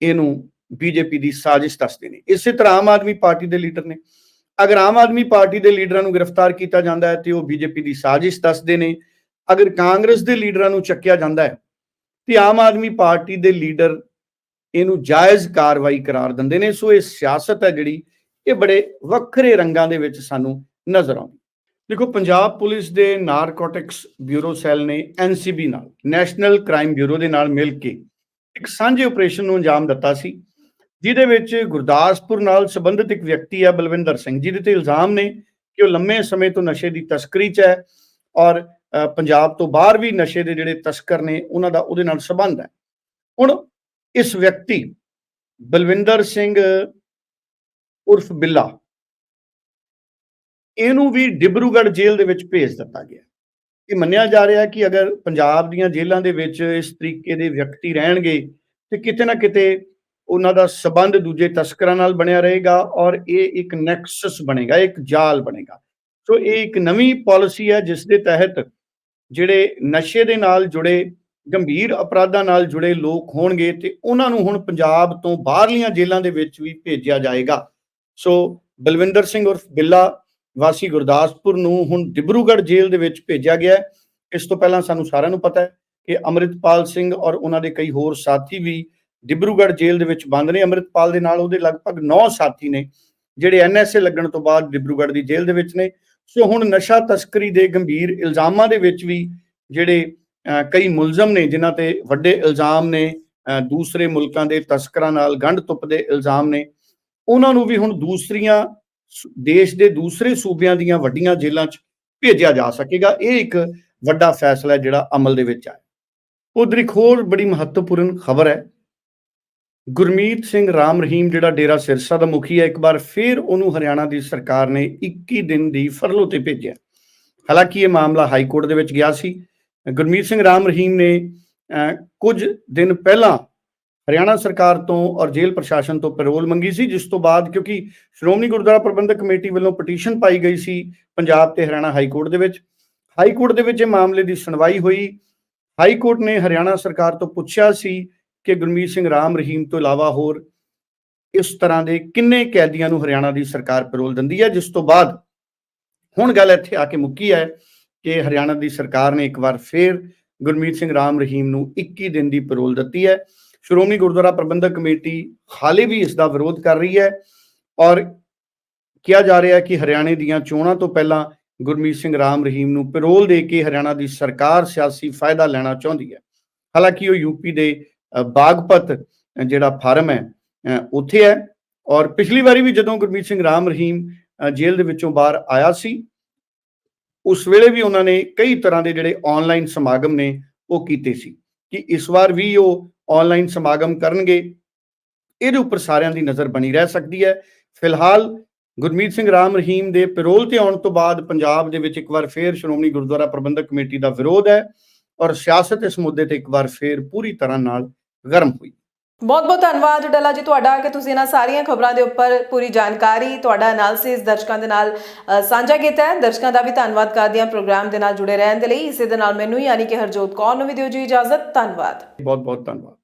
ਇਹਨੂੰ ਬੀਜੇਪੀ ਦੀ ਸਾਜ਼ਿਸ਼ ਦੱਸਦੇ ਨੇ। ਇਸੇ ਤਰ੍ਹਾਂ ਆਮ ਆਦਮੀ ਪਾਰਟੀ ਦੇ ਲੀਡਰ ਨੇ। ਅਗਰ ਆਮ ਆਦਮੀ ਪਾਰਟੀ ਦੇ ਲੀਡਰਾਂ ਨੂੰ ਗ੍ਰਿਫਤਾਰ ਕੀਤਾ ਜਾਂਦਾ ਹੈ ਤੇ ਉਹ ਬੀਜੇਪੀ ਦੀ ਸਾਜ਼ਿਸ਼ ਦੱਸਦੇ ਨੇ। ਅਗਰ ਕਾਂਗਰਸ ਦੇ ਲੀਡਰਾਂ ਨੂੰ ਚੱਕਿਆ ਜਾਂਦਾ ਹੈ ਤੇ ਆਮ ਆਦਮੀ ਪਾਰਟੀ ਦੇ ਲੀਡਰ ਇਹਨੂੰ ਜਾਇਜ਼ ਕਾਰਵਾਈ ਕਰਾਰ ਦਿੰਦੇ ਨੇ। ਸੋ ਇਹ ਸਿਆਸਤ ਹੈ ਜਿਹੜੀ ਇਹ ਬੜੇ ਵੱਖਰੇ ਰੰਗਾਂ ਦੇ ਵਿੱਚ ਸਾਨੂੰ ਨਜ਼ਰ ਆਉਂਦੀ। ਦੇਖੋ, ਪੰਜਾਬ ਪੁਲਿਸ ਦੇ ਨਾਰਕੋਟਿਕਸ ਬਿਊਰੋ ਸੈੱਲ ਨੇ ਐਨਸੀਬੀ ਨਾਲ, ਨੈਸ਼ਨਲ ਕ੍ਰਾਈਮ ਬਿਊਰੋ ਦੇ ਨਾਲ ਮਿਲ ਕੇ ਇੱਕ ਸਾਂਝੇ ਆਪਰੇਸ਼ਨ ਨੂੰ ਅੰਜਾਮ ਦਿੱਤਾ ਸੀ, ਜਿਹਦੇ ਵਿੱਚ ਗੁਰਦਾਸਪੁਰ ਨਾਲ ਸੰਬੰਧਿਤ ਇੱਕ ਵਿਅਕਤੀ ਹੈ ਬਲਵਿੰਦਰ ਸਿੰਘ, ਜਿਹਦੇ ਤੇ ਇਲਜ਼ਾਮ ਨੇ ਕਿ ਉਹ ਲੰਮੇ ਸਮੇਂ ਤੋਂ ਨਸ਼ੇ ਦੀ ਤਸਕਰੀ 'ਚ ਹੈ ਔਰ ਪੰਜਾਬ ਤੋਂ ਬਾਹਰ ਵੀ ਨਸ਼ੇ ਦੇ ਜਿਹੜੇ ਤਸਕਰ ਨੇ, ਉਹਨਾਂ ਦਾ ਉਹਦੇ ਨਾਲ ਸੰਬੰਧ ਹੈ। ਹੁਣ ਇਸ ਵਿਅਕਤੀ ਬਲਵਿੰਦਰ ਸਿੰਘ ਉਰਫ ਬਿੱਲਾ ਇਹਨੂੰ ਵੀ ਡਿਬਰੂਗੜ੍ਹ ਜੇਲ੍ਹ ਦੇ ਵਿੱਚ ਭੇਜ ਦਿੱਤਾ ਗਿਆ। ਇਹ ਮੰਨਿਆ ਜਾ ਰਿਹਾ ਕਿ ਅਗਰ ਪੰਜਾਬ ਦੀਆਂ ਜੇਲ੍ਹਾਂ ਦੇ ਵਿੱਚ ਇਸ ਤਰੀਕੇ ਦੇ ਵਿਅਕਤੀ ਰਹਿਣਗੇ, ਤੇ ਕਿਤੇ ਨਾ ਕਿਤੇ ਉਹਨਾਂ ਦਾ ਸਬੰਧ ਦੂਜੇ ਤਸਕਰਾਂ ਨਾਲ ਬਣਿਆ ਰਹੇਗਾ ਔਰ ਇਹ ਇੱਕ ਨੈਕਸਸ ਬਣੇਗਾ, ਇੱਕ ਜਾਲ ਬਣੇਗਾ। ਸੋ ਇਹ ਇੱਕ ਨਵੀਂ ਪਾਲਿਸੀ ਹੈ, ਜਿਸ ਦੇ ਤਹਿਤ ਜਿਹੜੇ ਨਸ਼ੇ ਦੇ ਨਾਲ ਜੁੜੇ, ਗੰਭੀਰ ਅਪਰਾਧਾਂ ਨਾਲ ਜੁੜੇ ਲੋਕ ਹੋਣਗੇ, ਤੇ ਉਹਨਾਂ ਨੂੰ ਹੁਣ ਪੰਜਾਬ ਤੋਂ ਬਾਹਰਲੀਆਂ ਜੇਲ੍ਹਾਂ ਦੇ ਵਿੱਚ ਵੀ ਭੇਜਿਆ ਜਾਏਗਾ। ਸੋ ਬਲਵਿੰਦਰ ਸਿੰਘ ਉਰਫ ਬਿੱਲਾ ਵਾਸੀ ਗੁਰਦਾਸਪੁਰ ਨੂੰ ਹੁਣ ਡਿਬਰੂਗੜ੍ਹ ਜੇਲ੍ਹ ਦੇ ਵਿੱਚ ਭੇਜਿਆ ਗਿਆ ਹੈ। ਇਸ ਤੋਂ ਪਹਿਲਾਂ ਸਾਨੂੰ ਸਾਰਿਆਂ ਨੂੰ ਪਤਾ ਹੈ ਕਿ ਅੰਮ੍ਰਿਤਪਾਲ ਸਿੰਘ ਔਰ ਉਹਨਾਂ ਦੇ ਕਈ ਹੋਰ ਸਾਥੀ ਵੀ ਡਿਬਰੂਗੜ੍ਹ ਜੇਲ੍ਹ ਦੇ ਵਿੱਚ ਬੰਦ ਨੇ। ਅੰਮ੍ਰਿਤਪਾਲ ਦੇ ਨਾਲ ਉਹਦੇ ਲਗਭਗ 9 ਸਾਥੀ ਨੇ, ਜਿਹੜੇ ਐਨਐਸਏ ਲੱਗਣ ਤੋਂ ਬਾਅਦ ਡਿਬਰੂਗੜ੍ਹ ਦੀ ਜੇਲ੍ਹ ਦੇ ਵਿੱਚ ਨੇ। ਸੋ ਹੁਣ ਨਸ਼ਾ ਤਸਕਰੀ ਦੇ ਗੰਭੀਰ ਇਲਜ਼ਾਮਾਂ ਦੇ ਵਿੱਚ ਵੀ ਜਿਹੜੇ ਕਈ ਮੁਲਜ਼ਮ ਨੇ, ਜਿਨ੍ਹਾਂ ਤੇ ਵੱਡੇ ਇਲਜ਼ਾਮ ਨੇ ਦੂਸਰੇ ਮੁਲਕਾਂ ਦੇ ਤਸਕਰਾਂ ਨਾਲ ਗੰਢ ਤੁੱਪ ਦੇ ਇਲਜ਼ਾਮ ਨੇ, ਉਹਨਾਂ ਨੂੰ ਵੀ ਹੁਣ ਦੂਸਰੀਆਂ ਦੇਸ਼ ਦੇ ਦੂਸਰੇ ਸੂਬਿਆਂ ਦੀਆਂ ਵੱਡੀਆਂ ਜੇਲ੍ਹਾਂ 'ਚ ਭੇਜਿਆ ਜਾ ਸਕੇਗਾ। ਇਹ ਇੱਕ ਵੱਡਾ ਫੈਸਲਾ ਜਿਹੜਾ ਅਮਲ ਦੇ ਵਿੱਚ ਆਇਆ। ਉਧਰ ਇੱਕ ਹੋਰ ਬੜੀ ਮਹੱਤਵਪੂਰਨ ਖਬਰ ਹੈ। ਗੁਰਮੀਤ ਸਿੰਘ ਰਾਮ ਰਹੀਮ ਜਿਹੜਾ ਡੇਰਾ ਸਿਰਸਾ ਦਾ ਮੁਖੀ ਹੈ ਇੱਕ ਵਾਰ ਫਿਰ ਉਹਨੂੰ ਹਰਿਆਣਾ ਦੀ ਸਰਕਾਰ ਨੇ 21 ਦਿਨ ਦੀ ਫਰਲੋ ਤੇ ਭੇਜਿਆ। ਹਾਲਾਂਕਿ ਇਹ ਮਾਮਲਾ ਹਾਈ ਕੋਰਟ ਦੇ ਵਿੱਚ ਗਿਆ ਸੀ। ਗੁਰਮੀਤ ਸਿੰਘ ਰਾਮ ਰਹੀਮ ਨੇ ਅਹ, ਕੁਝ ਦਿਨ ਪਹਿਲਾਂ ਹਰਿਆਣਾ ਸਰਕਾਰ ਤੋਂ ਔਰ ਜੇਲ੍ਹ ਪ੍ਰਸ਼ਾਸਨ ਤੋਂ ਪੈਰੋਲ ਮੰਗੀ ਸੀ, ਜਿਸ ਤੋਂ ਬਾਅਦ ਕਿਉਂਕਿ ਸ਼੍ਰੋਮਣੀ ਗੁਰਦੁਆਰਾ ਪ੍ਰਬੰਧਕ ਕਮੇਟੀ ਵੱਲੋਂ ਪਟੀਸ਼ਨ ਪਾਈ ਗਈ ਸੀ ਪੰਜਾਬ ਤੇ ਹਰਿਆਣਾ ਹਾਈ ਕੋਰਟ ਦੇ ਵਿੱਚ। ਹਾਈ ਕੋਰਟ ਦੇ ਵਿੱਚ ਇਹ ਮਾਮਲੇ ਦੀ ਸੁਣਵਾਈ ਹੋਈ। ਹਾਈ ਕੋਰਟ ਨੇ ਹਰਿਆਣਾ ਸਰਕਾਰ ਤੋਂ ਪੁੱਛਿਆ ਸੀ ਕਿ ਗੁਰਮੀਤ ਸਿੰਘ ਰਾਮ ਰਹੀਮ ਤੋਂ ਇਲਾਵਾ ਹੋਰ ਇਸ ਤਰ੍ਹਾਂ ਦੇ ਕਿੰਨੇ ਕੈਦੀਆਂ ਨੂੰ ਹਰਿਆਣਾ ਦੀ ਸਰਕਾਰ ਪੈਰੋਲ ਦਿੰਦੀ ਹੈ, ਜਿਸ ਤੋਂ ਬਾਅਦ ਹੁਣ ਗੱਲ ਇੱਥੇ ਆ ਕੇ ਮੁੱਕੀ ਹੈ ਕਿ ਹਰਿਆਣਾ ਦੀ ਸਰਕਾਰ ਨੇ ਇੱਕ ਵਾਰ ਫੇਰ ਗੁਰਮੀਤ ਸਿੰਘ ਰਾਮ ਰਹੀਮ ਨੂੰ 21 ਦਿਨ ਦੀ ਪੈਰੋਲ ਦਿੱਤੀ ਹੈ। ਸ਼੍ਰੋਮਣੀ ਗੁਰਦੁਆਰਾ ਪ੍ਰਬੰਧਕ ਕਮੇਟੀ ਹਾਲੇ ਵੀ ਇਸ ਦਾ ਵਿਰੋਧ ਕਰ ਰਹੀ ਹੈ ਔਰ ਕਿਹਾ ਜਾ ਰਿਹਾ ਹੈ ਕਿ ਹਰਿਆਣੇ ਦੀਆਂ ਚੋਣਾਂ ਤੋਂ ਪਹਿਲਾਂ ਗੁਰਮੀਤ ਸਿੰਘ ਰਾਮ ਰਹੀਮ ਨੂੰ ਪੈਰੋਲ ਦੇ ਕੇ ਹਰਿਆਣਾ ਦੀ ਸਰਕਾਰ ਸਿਆਸੀ ਫਾਇਦਾ ਲੈਣਾ ਚਾਹੁੰਦੀ ਹੈ। ਹਾਲਾਂਕਿ ਉਹ ਯੂਪੀ ਦੇ ਬਾਗਪਤ ਜਿਹੜਾ ਫਾਰਮ ਹੈ ਅ, ਉੱਥੇ ਹੈ ਔਰ ਪਿਛਲੀ ਵਾਰੀ ਵੀ ਜਦੋਂ ਗੁਰਮੀਤ ਸਿੰਘ ਰਾਮ ਰਹੀਮ ਜੇਲ੍ਹ ਦੇ ਵਿੱਚੋਂ ਬਾਹਰ ਆਇਆ ਸੀ ਉਸ ਵੇਲੇ ਵੀ ਉਹਨਾਂ ਨੇ ਕਈ ਤਰ੍ਹਾਂ ਦੇ ਜਿਹੜੇ ਆਨਲਾਈਨ ਸਮਾਗਮ ਨੇ ਉਹ ਕੀਤੇ ਸੀ ਕਿ ਇਸ ਵਾਰ ਵੀ ਉਹ ਆਨਲਾਈਨ ਸਮਾਗਮ ਕਰਨਗੇ ਇਹਦੇ ਉੱਪਰ ਸਾਰਿਆਂ ਦੀ ਨਜ਼ਰ ਬਣੀ ਰਹਿ ਸਕਦੀ ਹੈ। ਫਿਲਹਾਲ ਗੁਰਮੀਤ ਸਿੰਘ ਰਾਮ ਰਹੀਮ ਦੇ ਪੈਰੋਲ ਤੇ ਆਉਣ ਤੋਂ ਬਾਅਦ ਪੰਜਾਬ ਦੇ ਵਿੱਚ ਇੱਕ ਵਾਰ ਫੇਰ ਸ਼੍ਰੋਮਣੀ ਗੁਰਦੁਆਰਾ ਪ੍ਰਬੰਧਕ ਕਮੇਟੀ ਦਾ ਵਿਰੋਧ ਹੈ ਔਰ ਸਿਆਸਤ ਇਸ ਮੁੱਦੇ ਤੇ ਇੱਕ ਵਾਰ ਫੇਰ ਪੂਰੀ ਤਰ੍ਹਾਂ ਨਾਲ ਗਰਮ ਹੋਈ। ਬਹੁਤ ਬਹੁਤ ਧੰਨਵਾਦ ਡੱਲਾ ਜੀ ਤੁਹਾਡਾ ਕਿ ਤੁਸੀਂ ਇਹਨਾਂ ਸਾਰੀਆਂ ਖਬਰਾਂ ਦੇ ਉੱਪਰ ਪੂਰੀ ਜਾਣਕਾਰੀ ਤੁਹਾਡਾ ਐਨਾਲਿਸਿਸ ਦਰਸ਼ਕਾਂ ਦੇ ਨਾਲ ਸਾਂਝਾ ਕੀਤਾ ਹੈ। ਦਰਸ਼ਕਾਂ ਦਾ ਵੀ ਧੰਨਵਾਦ ਕਰਦੀ ਹਾਂ ਪ੍ਰੋਗਰਾਮ ਦੇ ਨਾਲ ਜੁੜੇ ਰਹਿਣ ਦੇ ਲਈ। ਇਸੇ ਦੇ ਨਾਲ ਮੈਨੂੰ ਯਾਨੀ ਕਿ ਹਰਜੋਤ ਕੌਰ ਨੂੰ ਵੀ ਦਿਓ ਜੀ ਇਜਾਜ਼ਤ। ਧੰਨਵਾਦ। ਬਹੁਤ ਬਹੁਤ ਧੰਨਵਾਦ।